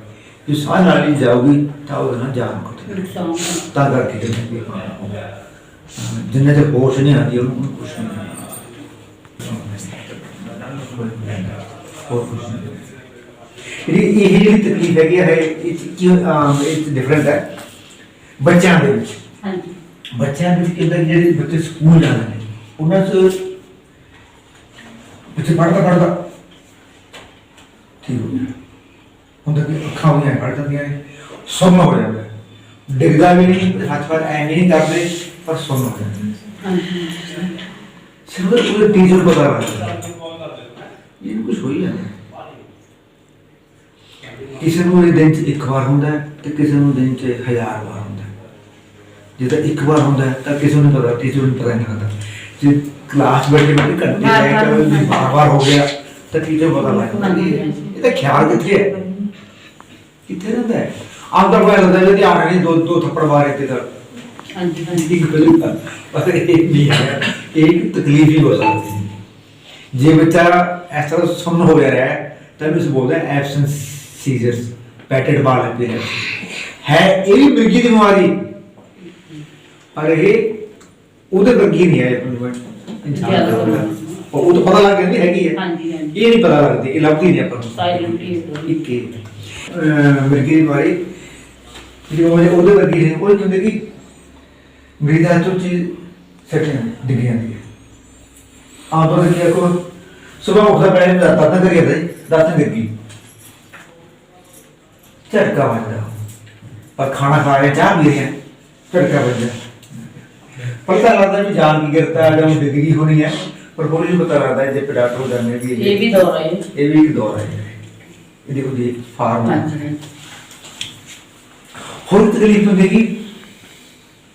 ਜੇ ਸਾਹ ਨਾਲੀ 'ਚ ਜਾਊਗੀ ਤਾਂ ਉਹਦੇ ਨਾਲ ਜਾਨ ਘਟੇਗੀ ਨੁਕਸਾਨ ਹੈ। ਤਾਂ ਕਰਕੇ ਹਾਂ, ਜਿੰਨੇ ਤੇ ਹੋਸ਼ ਨਹੀਂ ਆਉਂਦੀ ਉਹਨੂੰ ਕੁਝ ਨਹੀਂ। ਹੋਰ ਕੁਝ ਨਹੀਂ। ਇਹ ਇਹ ਜਿਹੜੀ ਤਕਲੀਫ ਹੈਗੀ ਹੈ ਇਹ 'ਚ ਕੀ ਅਮ, ਇਹ ਡਿਫਰੈਂਟ ਹੈ ਬੱਚਿਆਂ ਦੇ ਵਿੱਚ ਹਾਂਜੀ ਬੱਚਿਆਂ ਦੇ ਵਿੱਚ ਕਿੰਦਾ ਜਿਹੜੇ ਬੱਚੇ ਸਕੂਲ ਜਾਂਦੇ ਨੇ ਉਹਨਾਂ 'ਚ ਬੱਚੇ ਪੜ੍ਹਦਾ ਪੜ੍ਹਦਾ ਠੀਕ ਹੋ ਗਿਆ ਹੁੰਦਾ ਕਿ ਅੱਖਾਂ ਉਹਦੀਆਂ ਪੜ੍ਹ ਜਾਂਦੀਆਂ ਨੇ ਸੁੰਨ ਹੋ ਜਾਂਦਾ ਹੈ। ਡਿੱਗਦਾ ਵੀ ਨਹੀਂ ਹੱਥ ਪਰ ਐ ਨਹੀਂ ਕਰਦੇ ਪਰ ਸੁੰਨ ਹੋ ਜਾਂਦਾ ਹੈ। ਹਾਂਜੀ ਸਿਰਫ ਉਹਦੇ ਟੀਚਰ ਪਤਾ ਲੱਗਦਾ ਇਹ ਕੁਝ ਹੋਈ ਜਾਂਦਾ ਕਿਸੇ ਨੂੰ ਇਹ ਦਿਨ ਚ ਇੱਕ ਵਾਰ ਹੁੰਦਾ ਹੈ ਤੇ ਕਿਸੇ ਨੂੰ ਦਿਨ ਚ ਹਜ਼ਾਰ ਵਾਰ ਹੁੰਦਾ ਹੈ। ਜੇ ਤਾਂ ਇੱਕ ਵਾਰ ਹੁੰਦਾ ਹੈ ਤਾਂ ਕਿਸੇ ਨੂੰ ਪਤਾ ਕਿਸੇ ਨੂੰ ਪਤਾ ਨਹੀਂ ਹੁੰਦਾ ਜੇ ਕਲਾਸ ਬੈਠ ਕੇ ਮੈਂ ਘੰਟੇ ਵਾਰ- ਲੈ ਵਾਰ ਕੇ ਹੁੰਦਾ ਹੈ। ਹੋ ਗਿਆ ਤਾਂ ਟੀਚਰ ਪਤਾ ਲੱਗਦਾ ਕਿ ਇਹ ਤਾਂ ਖਿਆਲ ਕਿੱਥੇ ਹੈ? ਕਿੱਥੇ ਰਹਿੰਦਾ ਹੈ? ਤੌਰ ਪਰ ਲੱਗਦਾ ਹੈ ਕਿ ਆ ਨਹੀਂ ਦੋ ਦੋ ਥੱਪੜ ਮਾਰੇ ਤੇ ਤਾਂ ਹਾਂਜੀ ਹਾਂਜੀ। ਇੱਕ ਗਲੀ ਦਾ। ਪਰ ਇਹ ਨਹੀਂ ਹੈ ਇੱਕ ਤਕਲੀਫ ਹੀ ਹੋ ਸਕਦੀ ਹੈ। ਜੇ ਬੱਚਾ ਤਰ੍ਹਾਂ ਸੁੰਨ ਹੋ ਗਿਆ ਹੈ ਤਾਂ ਉਸ ਬੋਲਦਾ ਐਬਸੈਂਸ ਸੀਜ਼ਰਸ ਪੈਟਡ ਬਾਲ ਹੈ ਹੈ ਇਹ ਵੀ ਮਿਰਗੀ ਦੀ ਬਿਮਾਰੀ। ਪਰ ਇਹ ਉਹਦੇ ਵਰਗੀ ਨਹੀਂ ਹੈ ਉਹ ਉਹ ਤਾਂ ਪਤਾ ਲੱਗ ਜਾਂਦੀ ਹੈਗੀ ਹੈ। ਹਾਂਜੀ ਹਾਂਜੀ। ਇਹ ਨਹੀਂ ਪਤਾ ਲੱਗਦੀ ਇਹ ਲੱਭਦੀ ਨਹੀਂ ਆਪਾਂ ਨੂੰ। ਸਾਇਲੈਂਟ ਹੀ। ਇੱਕ ਹੀ। ਮਿਰਗੀ ਦੀ ਬਿਮਾਰੀ। ਜਿਹੜੀ ਉਹ ਉਹਦੇ ਵਰਗੀ ਨਹੀਂ ਉਹ ਕਹਿੰਦੇ ਕਿ ਮਰੀਜ਼ਾਂ ਤੋਂ ਚੀਜ਼ ਸੱਟ ਡਿੱਗ ਜਾਂਦੀ ਹੈ। ਤੌਰ ਤੇ ਦੇਖੋ ਸਵੇਰ ਉੱਠਦਾ ਪਹਿਲੇ ਦਾਤਾਂ ਤਾਂ ਕਰੀ ਜਾਂਦਾ ਦਾਤਾਂ ਡਿੱਗੀ ਝਟਕਾ ਵੱਜਦਾ। ਪਰ ਖਾਣਾ ਖਾ ਰਿਹਾ ਚਾਹ ਪੀ ਰਿਹਾ ਝਟਕਾ ਵੱਜਦਾ। ਪਤਾ ਲੱਗਦਾ ਵੀ ਜਾਨ ਕੀ ਗਿਰਤਾ ਜਾਂ ਗਈ ਹੋਣੀ ਹੈ। ਪਰ ਹੌਲੀ ਜਿਹੀ ਪਤਾ ਲੱਗਦਾ ਹੈ ਜੇ ਡਾਕਟਰ ਜਾਣੇ ਵੀ ਇਹ ਵੀ ਦੌਰ ਹੈ। ਇਹ ਵੀ ਇੱਕ ਦੌਰ ਹੈ। ਇਹ ਦੇਖੋ ਜੀ ਫਾਰਮ ਹੋਰ ਤਕਲੀਫ ਹੁੰਦੀ ਕਿ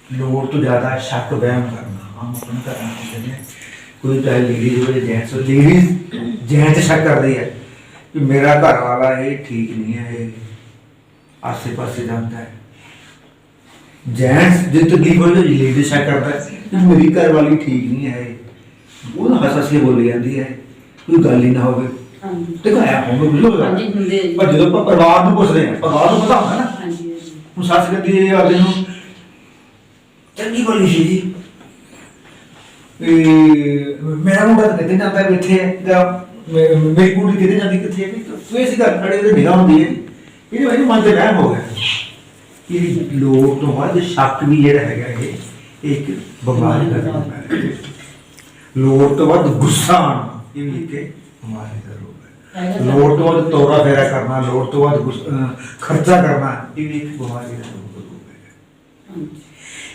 ਲੋੜ ਤੋਂ ਜ਼ਿਆਦਾ ਸ਼ੱਕ ਵਹਿਮ ਕਰਨਾ। ਆਮ ਆਪਣੇ ਘਰਾਂ ਹੁੰਦੇ ਨੇ ਕੋਈ ਚਾਹੇ ਲੇਡੀ ਹੋਵੇ ਜੈਂਟਸ ਹੋਵੇ ਲੇਡੀਜ਼ ਜੈਂਟਸ ਸ਼ੱਕ ਕਰਦੀ ਹੈ ਕਿ ਮੇਰਾ ਘਰ ਵਾਲਾ ਇਹ ਠੀਕ ਨਹੀਂ ਹੈ ਇਹ ਆਸੇ ਪਾਸੇ ਜਾਂਦਾ ਹੈ। ਜੈਂਟਸ ਜੇ ਤਕਲੀਫ ਤਾਂ ਲੇਡੀ ਸ਼ੱਕ ਕਰਦਾ ਹੈ। ਮੇਰੀ ਘਰ ਵਾਲੀ ਠੀਕ ਨਹੀਂ ਹੈ। ਉਹ ਹੱਸ ਹੱਸ ਕੇ ਬੋਲੀ ਜਾਂਦੀ ਹੈ। ਕੋਈ ਗੱਲ ਹੀ ਨਾ ਹੋਵੇ। ਹਾਂਜੀ। ਦੇਖੋ ਆਇਆ ਹੋਵੇ ਬੁਝੋ ਹਾਂਜੀ ਹੁੰਦੇ ਆ ਜੀ। ਪਰ ਜਦੋਂ ਆਪਾਂ ਪਰਿਵਾਰ ਨੂੰ ਪੁੱਛਦੇ ਹਾਂ ਪਰਿਵਾਰ ਨੂੰ ਪਤਾ ਹੁੰਦਾ ਨਾ। ਹਾਂਜੀ ਹੁਣ ਸੱਸ ਕਹਿੰਦੀ ਇਹ ਆਦੇ ਨੂੰ ਚੰਗੀ ਬੋਲੀ ਸੀ ਜੀ। ਇਹ ਮੇਰਾ ਮੁੰਡਾ ਤਾਂ ਕਿਤੇ ਜਾਂਦਾ ਵੀ ਇੱਥੇ ਹੈ। ਜਾਂ ਮੇ- ਮੇਰੀ ਕੁੜੀ ਕਿਤੇ ਜਾਂਦੀ ਕਿੱਥੇ ਹੈ। ਵੀ ਤੂੰ ਇਸ ਗੱਲ ਖੜੇ ਤੇ ਨਿਗਾਹ ਹੁੰਦੀ ਹੈ। ਇਹ ਮੈਨੂੰ ਮਨ ਤੇ ਵਹਿਮ ਹੋ ਗਿਆ ਇਹ ਲੋਕ ਤੋਂ ਵੱਧ ਸ਼ੱਕ ਵੀ ਜਿਹੜਾ ਹੈਗਾ ਇਹ ਇੱਕ ਬਿਮਾਰੀ ਦਾ ਰੂਪ ਹੈ ਲੋਕ ਤੋਂ ਵੱਧ ਗੁੱਸਾ ਆਉਣਾ ਇਹ ਵੀ ਇੱਕ ਬਿਮਾਰੀ ਦਾ ਰੂਪ ਹੈ। ਲੋੜ ਤੋਂ ਵੱਧ ਤੋਰਾ ਫੇਰਾ ਕਰਨਾ ਲੋੜ ਤੋਂ ਵੱਧ ਖਰਚਾ ਕਰਨਾ ਇਹ ਵੀ ਇੱਕ ਬਿਮਾਰੀ ਦਾ ਰੂਪ ਹੈ।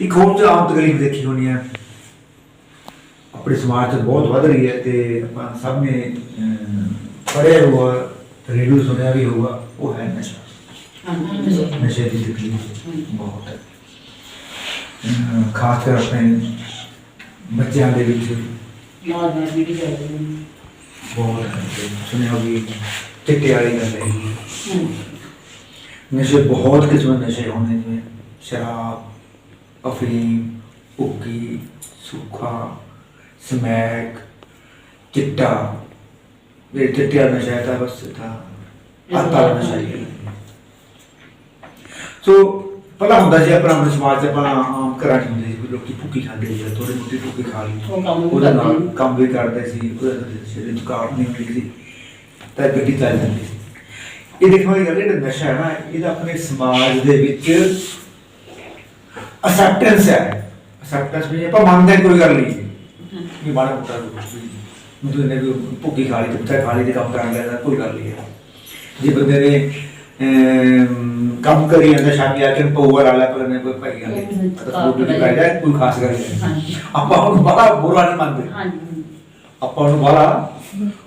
ਇੱਕ ਹੋਰ ਚ ਆਮ ਤਕਲੀਫ ਦੇਖੀ ਹੋਣੀ ਹੈ ਆਪਣੇ ਸਮਾਜ ਚ ਬਹੁਤ ਵੱਧ ਰਹੀ ਹੈ ਤੇ ਆਪਾਂ ਸਭ ਨੇ ਪੜ੍ਹਿਆ ਹੋਊਗਾ ਰੇਡੀਓ ਸੁਣਿਆ ਵੀ ਹੋਊਗਾ ਉਹ ਹੈ ਨਸ਼ਾ ਨਸ਼ੇ ਦੀ ਤਕਲੀਫ ਬਹੁਤ ਹੈ। ਖਾਸ ਕਰ ਆਪਣੇ ਬੱਚਿਆਂ ਦੇ ਵਿੱਚ ਨਾਲ ਨਾਲ ਵੀਡੀਓ ਚੱਲਦੀ ਹੈ ਬਹੁਤ ਹੈ। ਤੇ ਸੁਣਿਆ ਹੋਗੀ ਚਿੱਟੇ ਵਾਲੀ ਗੱਲ ਹੈ। ਨਸ਼ੇ ਬਹੁਤ ਕਿਸਮ ਦੇ ਨਸ਼ੇ ਹੁੰਦੇ ਜਿਵੇਂ ਸ਼ਰਾਬ ਅਫੀਮ ਭੁੱਕੀ ਸੁੱਖਾ ਸਮੈਕ ਚਿੱਟਾ। ਇਹ ਚਿੱਟਿਆ ਨਸ਼ਾ ਹੈ ਤਾਂ ਬਸ था ਆਤਾ ਨਸ਼ਾ ਹੈ। ਸੋ ਪਹਿਲਾਂ ਹੁੰਦਾ ਸੀ ਆਪਣਾ ਆਪਣੇ ਸਮਾਜ 'ਚ ਆਪਾਂ ਆਮ ਘਰਾਂ 'ਚ ਹੁੰਦੇ ਸੀ ਵੀ ਲੋਕੀ ਭੁੱਕੀ ਖਾਂਦੇ ਸੀ ਥੋੜੀ ਮੋਟੀ ਭੁੱਕੀ ਖਾ ਲਈ। ਉਹਦੇ ਨਾਲ। ਕੰਮ ਵੀ ਕਰਦੇ ਸੀ ਉਹਦੇ ਨਾਲ ਸਿਰ ਦੀ ਥਕਾਵਟ ਨਹੀਂ ਹੁੰਦੀ ਸੀ ਤਾਂ ਗੱਡੀ ਚੱਲ ਜਾਂਦੀ ਸੀ। ਇਹ ਦੇਖੋ ਇਹ ਗੱਲ ਜਿਹੜਾ ਨਸ਼ਾ ਹੈ ਨਾ ਇਹਦਾ ਆਪਣੇ ਸਮਾਜ ਦੇ ਵਿੱਚ ਅਸੈਪਟੈਂਸ ਹੈ। ਅਸੈਪਟੈਂਸ ਵੀ ਆਪਾਂ ਮੰਨਦੇ ਕੋਈ ਗੱਲ ਨਹੀਂ। ਵੀ ਮਾੜਾ ਮੋਟਾ ਮਤਲਬ ਨੇ ਵੀ ਭੁੱਕੀ ਖਾ ਲਈ ਤੇ ਖਾ ਲਈ ਤੇ ਕੰਮ ਕਰ ਲਿਆ ਤਾਂ ਕੋਈ ਗੱਲ ਨਹੀਂ ਹੈ। ਜੇ ਬੰਦੇ ਨੇ ਕੰਮ ਕਰੀ ਜਾਂਦਾ ਸ਼ਾਮੀ ਆ ਕੇ ਪਊਆ ਵਾਲਾ ਪਰ ਨੇ ਕੋਈ ਭਾਈ ਗੱਲ ਨਹੀਂ ਤਾਂ ਫੋਟੋ ਤੇ ਪੈ ਜਾਏ ਕੋਈ ਖਾਸ ਗੱਲ ਨਹੀਂ। ਹਾਂਜੀ। ਆਪਾਂ ਉਹਨੂੰ ਬੜਾ ਬੁਰਾ ਨਹੀਂ ਮੰਨਦੇ। ਹਾਂਜੀ ਆਪਾਂ ਉਹਨੂੰ ਬੜਾ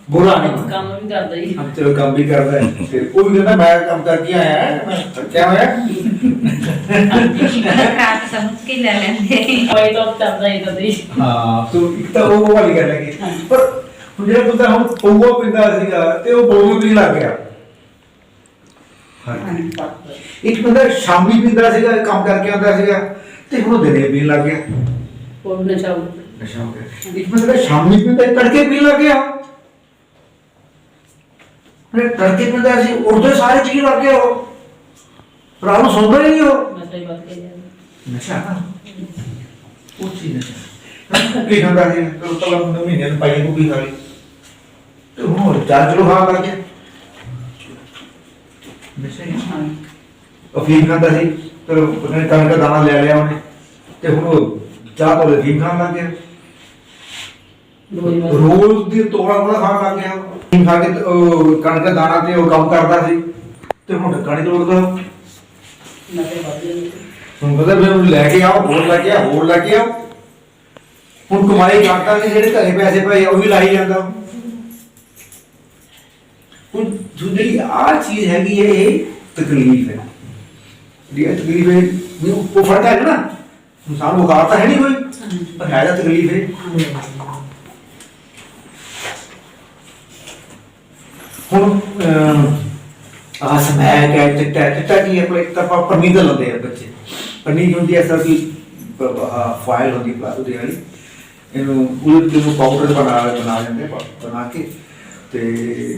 ਬੁਰਾ ਨਹੀਂ ਕੰਮ ਵੀ ਕਰਦਾ ਜੀ ਹਮ ਚਲੋ ਕੰਮ ਵੀ ਕਰਦਾ ਹੈ। ਫਿਰ ਉਹ ਵੀ ਕਹਿੰਦਾ ਮੈਂ ਕੰਮ ਕਰਕੇ ਆਇਆ ਹੈ, ਮੈਂ ਕਿਆ ਹੋਇਆ ਖਾਸ ਸਮਝ ਕੇ ਲੈ ਲੈਂਦੇ ਕੋਈ ਤਾਂ ਚੱਲਦਾ ਹੀ ਕਦੇ। ਹਾਂ ਸੋ ਇੱਕ ਤਾਂ ਉਹ ਵਾਲੀ ਗੱਲ ਹੈ। ਪਰ ਜਿਹੜਾ ਬੰਦਾ ਹੁਣ ਪਊਆ ਪਿੰਦਾ ਸੀਗਾ ਤੇ ਉਹ ਬੋਲੂ ਵੀ ਲੱਗ ਗਿਆ। ਹਾਂਜੀ। ਇੱਕ ਬੰਦਾ ਸ਼ਾਮੀ ਪੀਂਦਾ ਸੀਗਾ ਕੰਮ ਕਰਕੇ ਆਉਂਦਾ ਸੀਗਾ ਤੇ ਹੁਣ ਉਹ ਦਿਨੇ ਪੀਣ ਲੱਗ ਗਿਆ। ਉਹ ਵੀ ਨਸ਼ਾ ਹੋ ਨਸ਼ਾ ਹੋ ਗਿਆ। ਇੱਕ ਬੰਦਾ ਸ਼ਾਮੀ ਪੀਂਦਾ ਸੀ, ਤੜਕੇ ਪੀਣ ਲੱਗ ਗਿਆ। ਫਿਰ ਤੜਕੇ ਪੀਂਦਾ ਸੀ ਉਰਦੇ ਸਾਰੇ ਚੀਜ਼ ਲੱਗ ਗਿਆ ਉਹ। ਰਾਤ ਨੂੰ ਸੌਂਦਾ ਹੀ ਨਹੀਂ ਉਹ। ਨਸ਼ਾ ਹੀ ਵੱਧ ਨਸ਼ਾ? ਨਾ ਉਹ ਚੀਜ਼ ਨਸ਼ਾ। ਕੀ ਸੀ ਮਹੀਨੇ ਨੂੰ ਪਾਈ ਨੂੰ ਵੀ ਤੇ ਹੁਣ ਹੋਰ ਚਾਰ ਕਿਲੋ ਖਾ ਕਰ ਗਿਆ ਹੀ ਅਫੀਮ ਖਾਂਦਾ ਸੀ ਤੇ ਉਹਨੇ ਕਣਕ ਦਾ ਦਾਣਾ ਲੈ ਲਿਆ ਉਹਨੇ ਤੇ ਹੁਣ ਉਹ ਚਾਹ ਤੋਂ ਅਫੀਮ ਖਾਣ ਲੱਗ ਗਿਆ। ਰੋਜ਼ ਦੀ ਤੋੜਾ ਤੋੜਾ ਖਾਣ ਲੱਗ ਗਿਆ ਅਫੀਮ ਖਾ ਕੇ ਉਹ ਕਣਕ ਦਾ ਦਾਣਾ ਤੇ ਉਹ ਕੰਮ ਕਰਦਾ ਸੀ ਤੇ ਹੁਣ ਢੱਕਣ ਨਹੀਂ ਤੋੜਦਾ ਹੁਣ ਪਤਾ ਵੀ ਉਹਨੂੰ ਲੈ ਕੇ ਆਓ ਹੋਰ ਲੈ ਕੇ ਆਓ ਹੋਰ ਲੈ ਕੇ ਆਓ। ਹੁਣ ਕਮਾਈ ਕਰਦਾ ਸੀ ਜਿਹੜੇ ਘਰੇ ਪੈਸੇ ਪਏ ਉਹ ਵੀ ਲਾਈ ਜਾਂਦਾ। ਹੁਣ ਜਿਹੜੀ ਆ ਚੀਜ਼ ਹੈਗੀ ਹੈ, ਇਹ ਤਕਲੀਫ ਹੈ। ਜਿਹੜੀ ਤਕਲੀਫ ਹੈ ਵੀ ਉਹ ਫ਼ਰਕ ਹੈ ਨਾ ਇਨਸਾਨ ਬੁਖਾਰ ਤਾਂ ਹੈ ਨਹੀਂ ਕੋਈ, ਪਰ ਹੈ ਤਾਂ ਤਕਲੀਫ ਹੈ। ਹੁਣ ਆ ਸਮੈਕ ਹੈ ਚਿੱਟਾ ਚਿੱਟਾ ਕੀ ਹੈ, ਕੋਈ ਤਾਂ ਆਪਾਂ ਪਰਨੀ ਦਾ ਲਾਉਂਦੇ ਆ ਬੱਚੇ। ਪਰਨੀ ਹੁੰਦੀ ਹੈ ਸਰ ਦੀ ਫਾਈਲ ਹੁੰਦੀ ਹੈ ਉਹਦੀ ਵਾਲੀ। ਇਹਨੂੰ ਉਹਦੇ ਨੂੰ ਪਾਊਡਰ ਬਣਾ ਬਣਾ ਲੈਂਦੇ ਬਣਾ ਕੇ। ਤੇ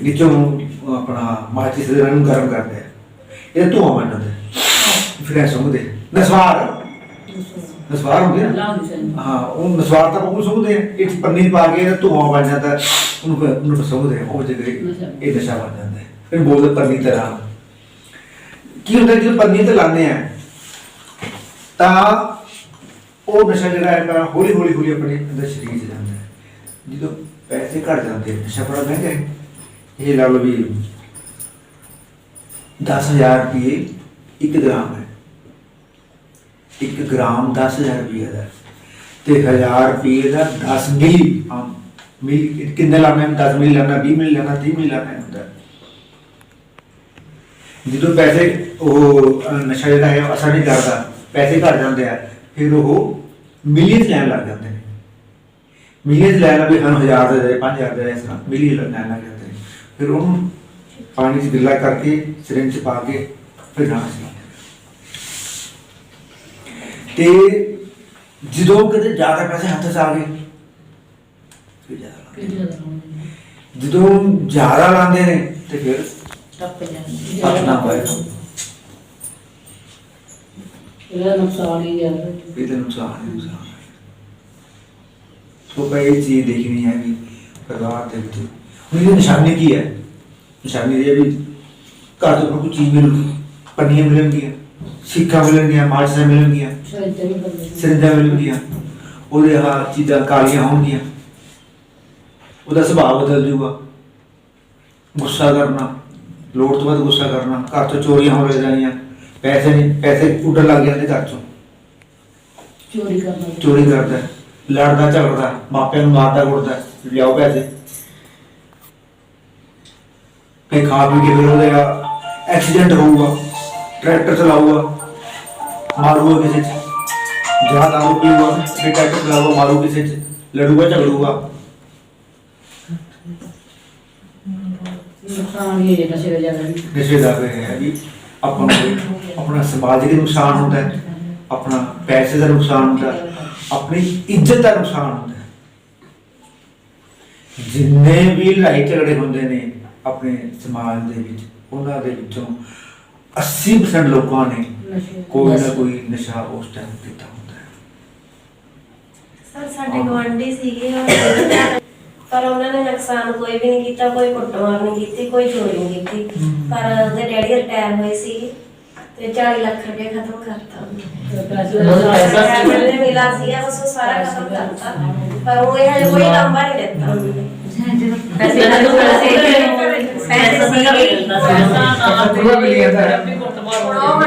ਨੀਚੋਂ ਆਪਣਾ ਮਾਚਿਸ ਦੇ ਨਾਲ ਗਰਮ ਕਰਦੇ ਆ। ਇਹ ਧੂਆਂ ਬਣ ਜਾਂਦਾ ਹੈ। ਫਿਰ ਇਹ ਸੁੰਘਦੇ। ਨਸਵਾਰ। ਨਸਵਾਰ ਹੁੰਦੀ ਹੈ ਨਾ ਹਾਂ ਉਹ ਨਸਵਾਰ ਤਾਂ ਉਹ ਆ। ਇਹ ਪੰਨੀ ਪਾ ਕੇ ਇਹਦਾ ਧੂਆਂ ਬਣ ਜਾਂਦਾ। ਉਹਨੂੰ ਉਹਨੂੰ ਆ। ਉਹ ਜਗ੍ਹਾ ਇਹ ਨਸ਼ਾ ਬਣ ਜਾਂਦਾ। ਫਿਰ ਬੋਲਦੇ ਪੰਨੀ ਤਰ੍ਹਾਂ ਕੀ ਹੁੰਦਾ ਜਦੋਂ ਪੰਨੀ ਤੇ ਲਾਉਂਦੇ ਆ? ਤਾਂ ਉਹ ਨਸ਼ਾ ਜਿਹੜਾ ਹੈ ਹੌਲੀ ਹੌਲੀ ਹੌਲੀ ਆਪਣੇ ਅੰਦਰ ਸਰੀਰ 'ਚ ਜਾਂਦਾ ਹੈ। ਜਦੋਂ ਪੈਸੇ ਘਟ ਜਾਂਦੇ ਨਸ਼ਾ ਬੜਾ ਮਹਿੰਗਾ ਹੈ। ਇਹ ਲਾ ਲਓ ਵੀ 10000 ਰੁਪਏ 1 ਗ੍ਰਾਮ ਹੈ। 1 ਗ੍ਰਾਮ 10000 ਰੁਪਏ ਦਾ। ਹੈ। ਤੇ 1000 ਰੁਪਏ ਦਾ 10 ਮਿਲੀ ਆਮ ਮਿਲੀ ਕਿੰਨੇ ਲਾਣਾ ਹੈ 10 ਮਿਲੀ ਲਾਣਾ 20 ਮਿਲੀ ਲਾਣਾ 30 ਮਿਲੀ ਲਾਣਾ ਹੁੰਦਾ। ਜਦੋਂ ਪੈਸੇ ਉਹ ਨਸ਼ਾ ਜਿਹੜਾ ਹੈ ਅਸਰ ਨਹੀਂ ਕਰਦਾ, ਪੈਸੇ ਘਟ ਜਾਂਦੇ ਆ, ਫਿਰ ਉਹ ਮਿਲੀਅਨਸ ਲੈਣ ਲੱਗ ਜਾਂਦੇ ਨੇ। ਮਿਲੀਅਨਸ ਲੈਣ ਲੱਗ ਵੀ ਹਨ 1000 ਦੇ 5000 ਦੇ ਇਸ ਤਰ੍ਹਾਂ ਮਿਲੀਅਨ ਲੈਣ ਲੱਗ ਜਾਂਦੇ ਨੇ ਫਿਰ ਉਹਨੂੰ ਪਾਣੀ 'ਚ ਗਿੱਲਾ ਕਰਕੇ ਸਿਰਿੰਜ 'ਚ ਪਾ ਕੇ ਫਿਰ ਨਾ ਤੇ ਜਦੋਂ ਕਿਤੇ ਜ਼ਿਆਦਾ ਪੈਸੇ ਹੱਥ 'ਚ ਆ ਗਏ ਫਿਰ ਜ਼ਿਆਦਾ ਲਾਉਂਦੇ। ਜਦੋਂ ਜ਼ਿਆਦਾ ਲਾਉਂਦੇ ਨੇ ਤੇ ਫਿਰ ਟੱਪ ਜਾਂਦੀ ਇਹਦਾ ਨੁਕਸਾਨ ਹੀ ਹੈ ਇਹਦੇ ਨੁਕਸਾਨ ਹੀ ਨੁਕਸਾਨ ਸੋ ਕਈ ਚੀਜ਼ ਦੇਖਣੀ ਹੈ ਵੀ ਪਰਿਵਾਰ ਦੇ ਵਿੱਚ ਹੁਣ ਇਹਦੀ ਨਿਸ਼ਾਨੀ ਕੀ ਹੈ? ਨਿਸ਼ਾਨੀ ਇਹ ਹੈ ਵੀ ਘਰ ਤੋਂ ਕੋਈ ਚੀਜ਼ ਮਿਲੂਗੀ। ਪੰਨੀਆਂ ਮਿਲਣਗੀਆਂ ਸਿੱਖਾਂ ਮਿਲਣਗੀਆਂ ਮਾਰਚਾਂ ਮਿਲਣਗੀਆਂ ਤੇ ਸਿਰੰਜਾਂ ਮਿਲਣਗੀਆਂ। ਉਹਦੇ ਆਹ ਚੀਜ਼ਾਂ ਕਾਲੀਆਂ ਹੋਣਗੀਆਂ। ਉਹਦਾ ਸੁਭਾਅ ਬਦਲ ਜਾਊਗਾ। ਗੁੱਸਾ ਕਰਨਾ ਲੋੜ ਤੋਂ ਵੱਧ ਗੁੱਸਾ ਕਰਨਾ ਘਰ ਤੋਂ ਚੋਰੀਆਂ ਲੱਗ ਜਾਣੀਆਂ। ਪੈਸੇ ਨਹੀਂ ਪੈਸੇ ਉੱਡਣ ਲੱਗ ਜਾਂਦੇ ਘਰ ਚੋਂ। ਚੋਰੀ ਕਰਨਾ। ਚੋਰੀ ਕਰਦਾ। ਹੈ, ਲੜਦਾ ਝਗੜਦਾ ਮਾਪਿਆਂ ਨੂੰ ਮਾਰਦਾ ਕੁੱਟਦਾ ਲਿਆਓ ਪੈਸੇ ਫੇ ਖਾ ਪੀ ਕੇ ਫਿਰ ਉਹਦੇ ਐਕਸੀਡੈਂਟ ਹੋਊਗਾ ਟਰੈਕਟਰ ਚਲਾਊਗਾ ਮਾਰੂਗਾ ਕਿਸੇ ਚ। ਜਾਂ ਦਾਰੂ ਪੀਊਗਾ ਫਿਰ ਟਰੈਕਟਰ ਚਲਾਊਗਾ ਮਾਰੂ ਕਿਸੇ ਚ। ਲੜੂਗਾ ਝਗੜੂਗਾ। ਨੁਕਸਾਨ ਹੀ ਹੈ ਨਸ਼ੇ ਦਾ ਜ਼ਿਆਦਾ ਵੀ ਨਸ਼ੇ ਦਾ ਫਿਰ ਹੈ ਵੀ ਆਪਾਂ ਨੂੰ ਆਪਣਾ ਸਮਾਜਿਕ ਨੁਕਸਾਨ ਹੁੰਦਾ ਹੈ ਆਪਣਾ ਪੈਸੇ ਦਾ ਨੁਕਸਾਨ ਹੁੰਦਾ ਹੈ। ਆਪਣੀ ਇੱਜ਼ਤ ਦਾ ਨੁਕਸਾਨ ਹੁੰਦਾ ਹੈ। ਜਿੰਨੇ ਵੀ ਲੜਾਈ ਝਗੜੇ ਹੁੰਦੇ ਨੇ ਆਪਣੇ ਸਮਾਜ ਦੇ ਵਿੱਚ ਉਹਨਾਂ ਦੇ ਵਿੱਚੋਂ 80% ਲੋਕਾਂ ਨੇ ਕੋਈ ਨਾ ਕੋਈ ਨਸ਼ਾ ਉਸ ਟਾਈਮ ਕੀਤਾ ਹੁੰਦਾ ਹੈ। ਸਰ ਸਾਡੇ ਗਵਾਂਢੀ ਸੀਗੇ ਉਹ ਪਰ ਉਹਨਾਂ ਨੇ ਨੁਕਸਾਨ ਕੋਈ ਵੀ ਨਹੀਂ ਕੀਤਾ ਕੋਈ ਕੁੱਟਮਾਰ ਨਹੀਂ ਕੀਤੀ ਕੋਈ ਚੋਰੀ ਨਹੀਂ ਕੀਤੀ। ਪਰ ਉਹਦੇ ਡੈਡੀ ਰਿਟਾਇਰ ਹੋਏ ਸੀ ਤੇ 40 ਲੱਖ ਰੁਪਏ ਖਤਮ ਕਰਤਾ ਉਹਨੇ। ਪੈਸੇ ਦਾ ਪੈਸਾ ਪੈਸੇ ਮਿਲਾ ਸੀਗਾ ਬਸ ਉਹ ਸਾਰਾ ਖਤਮ ਕਰਤਾ। ਪਰ ਉਹ ਇਹ ਹਜੇ ਕੋਈ ਲਾਂਭਾ ਨਹੀਂ ਦਿੱਤਾ। ਉਹਨੇ ਪੈਸੇ ਦਾ ਪੈਸੇ ਪੈਸੇ ਸੀਗੇ। ਪੂਰਾ ਮਿਲ ਜਾਂਦਾ ਹੈ। ਹੁਣ ਉਹ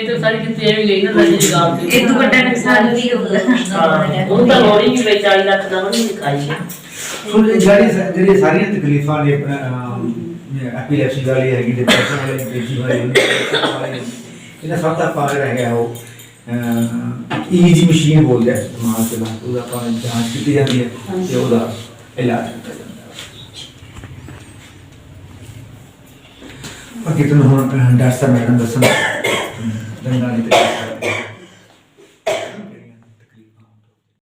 ਉਹਦੀ ਮਿਹਨਤ ਸਾਰੀ ਕਿਤੇ ਐਵੇਂ ਗਈ ਨਾ ਨਸ਼ੇ ਦੀ ਗੱਲ ਤੇ। ਇਹ ਤੋਂ ਵੱਡਾ ਨੁਕਸਾਨ ਵੀ ਹੋਊਗਾ ਉਹ ਤਾਂ ਲੋੜੀ ਨਹੀਂ ਵੇ 40 ਲੱਖ ਦਾ ਵੀ ਨਹੀਂ ਖਾਈ ਸੋ ਜਿਹੜੀ ਜਿਹੜੀ ਸਾਰੀਆਂ ਤਕਲੀਫਾਂ ਨੇ ਆਪਣਾ ਐਪੀਲੈਪਸੀ ਵਾਲੀ ਹੈਗੀ ਡਿਪਰੈਸ਼ਨ ਵਾਲੀ ਐਂਗਜ਼ਾਈਟੀ ਵਾਲੀ ਇਹਨਾਂ ਸਭ ਦਾ ਪਾਰ ਹੈਗਾ ਉਹ ਈਜੀ ਮਸ਼ੀਨ ਬੋਲਦੇ ਆ ਦਿਮਾਗ ਦੇ ਨਾਲ ਉਹਦਾ ਆਪਾਂ ਜਾਂਚ ਕੀਤੀ ਜਾਂਦੀ ਹੈ ਤੇ ਉਹਦਾ ਇਲਾਜ ਕੀਤਾ ਜਾਂਦਾ। ਹੈ ਬਾਕੀ ਤੁਹਾਨੂੰ ਹੁਣ ਡਾਕਟਰ ਸਾਹਿਬ ਮੈਡਮ ਦੱਸਣ। 何々で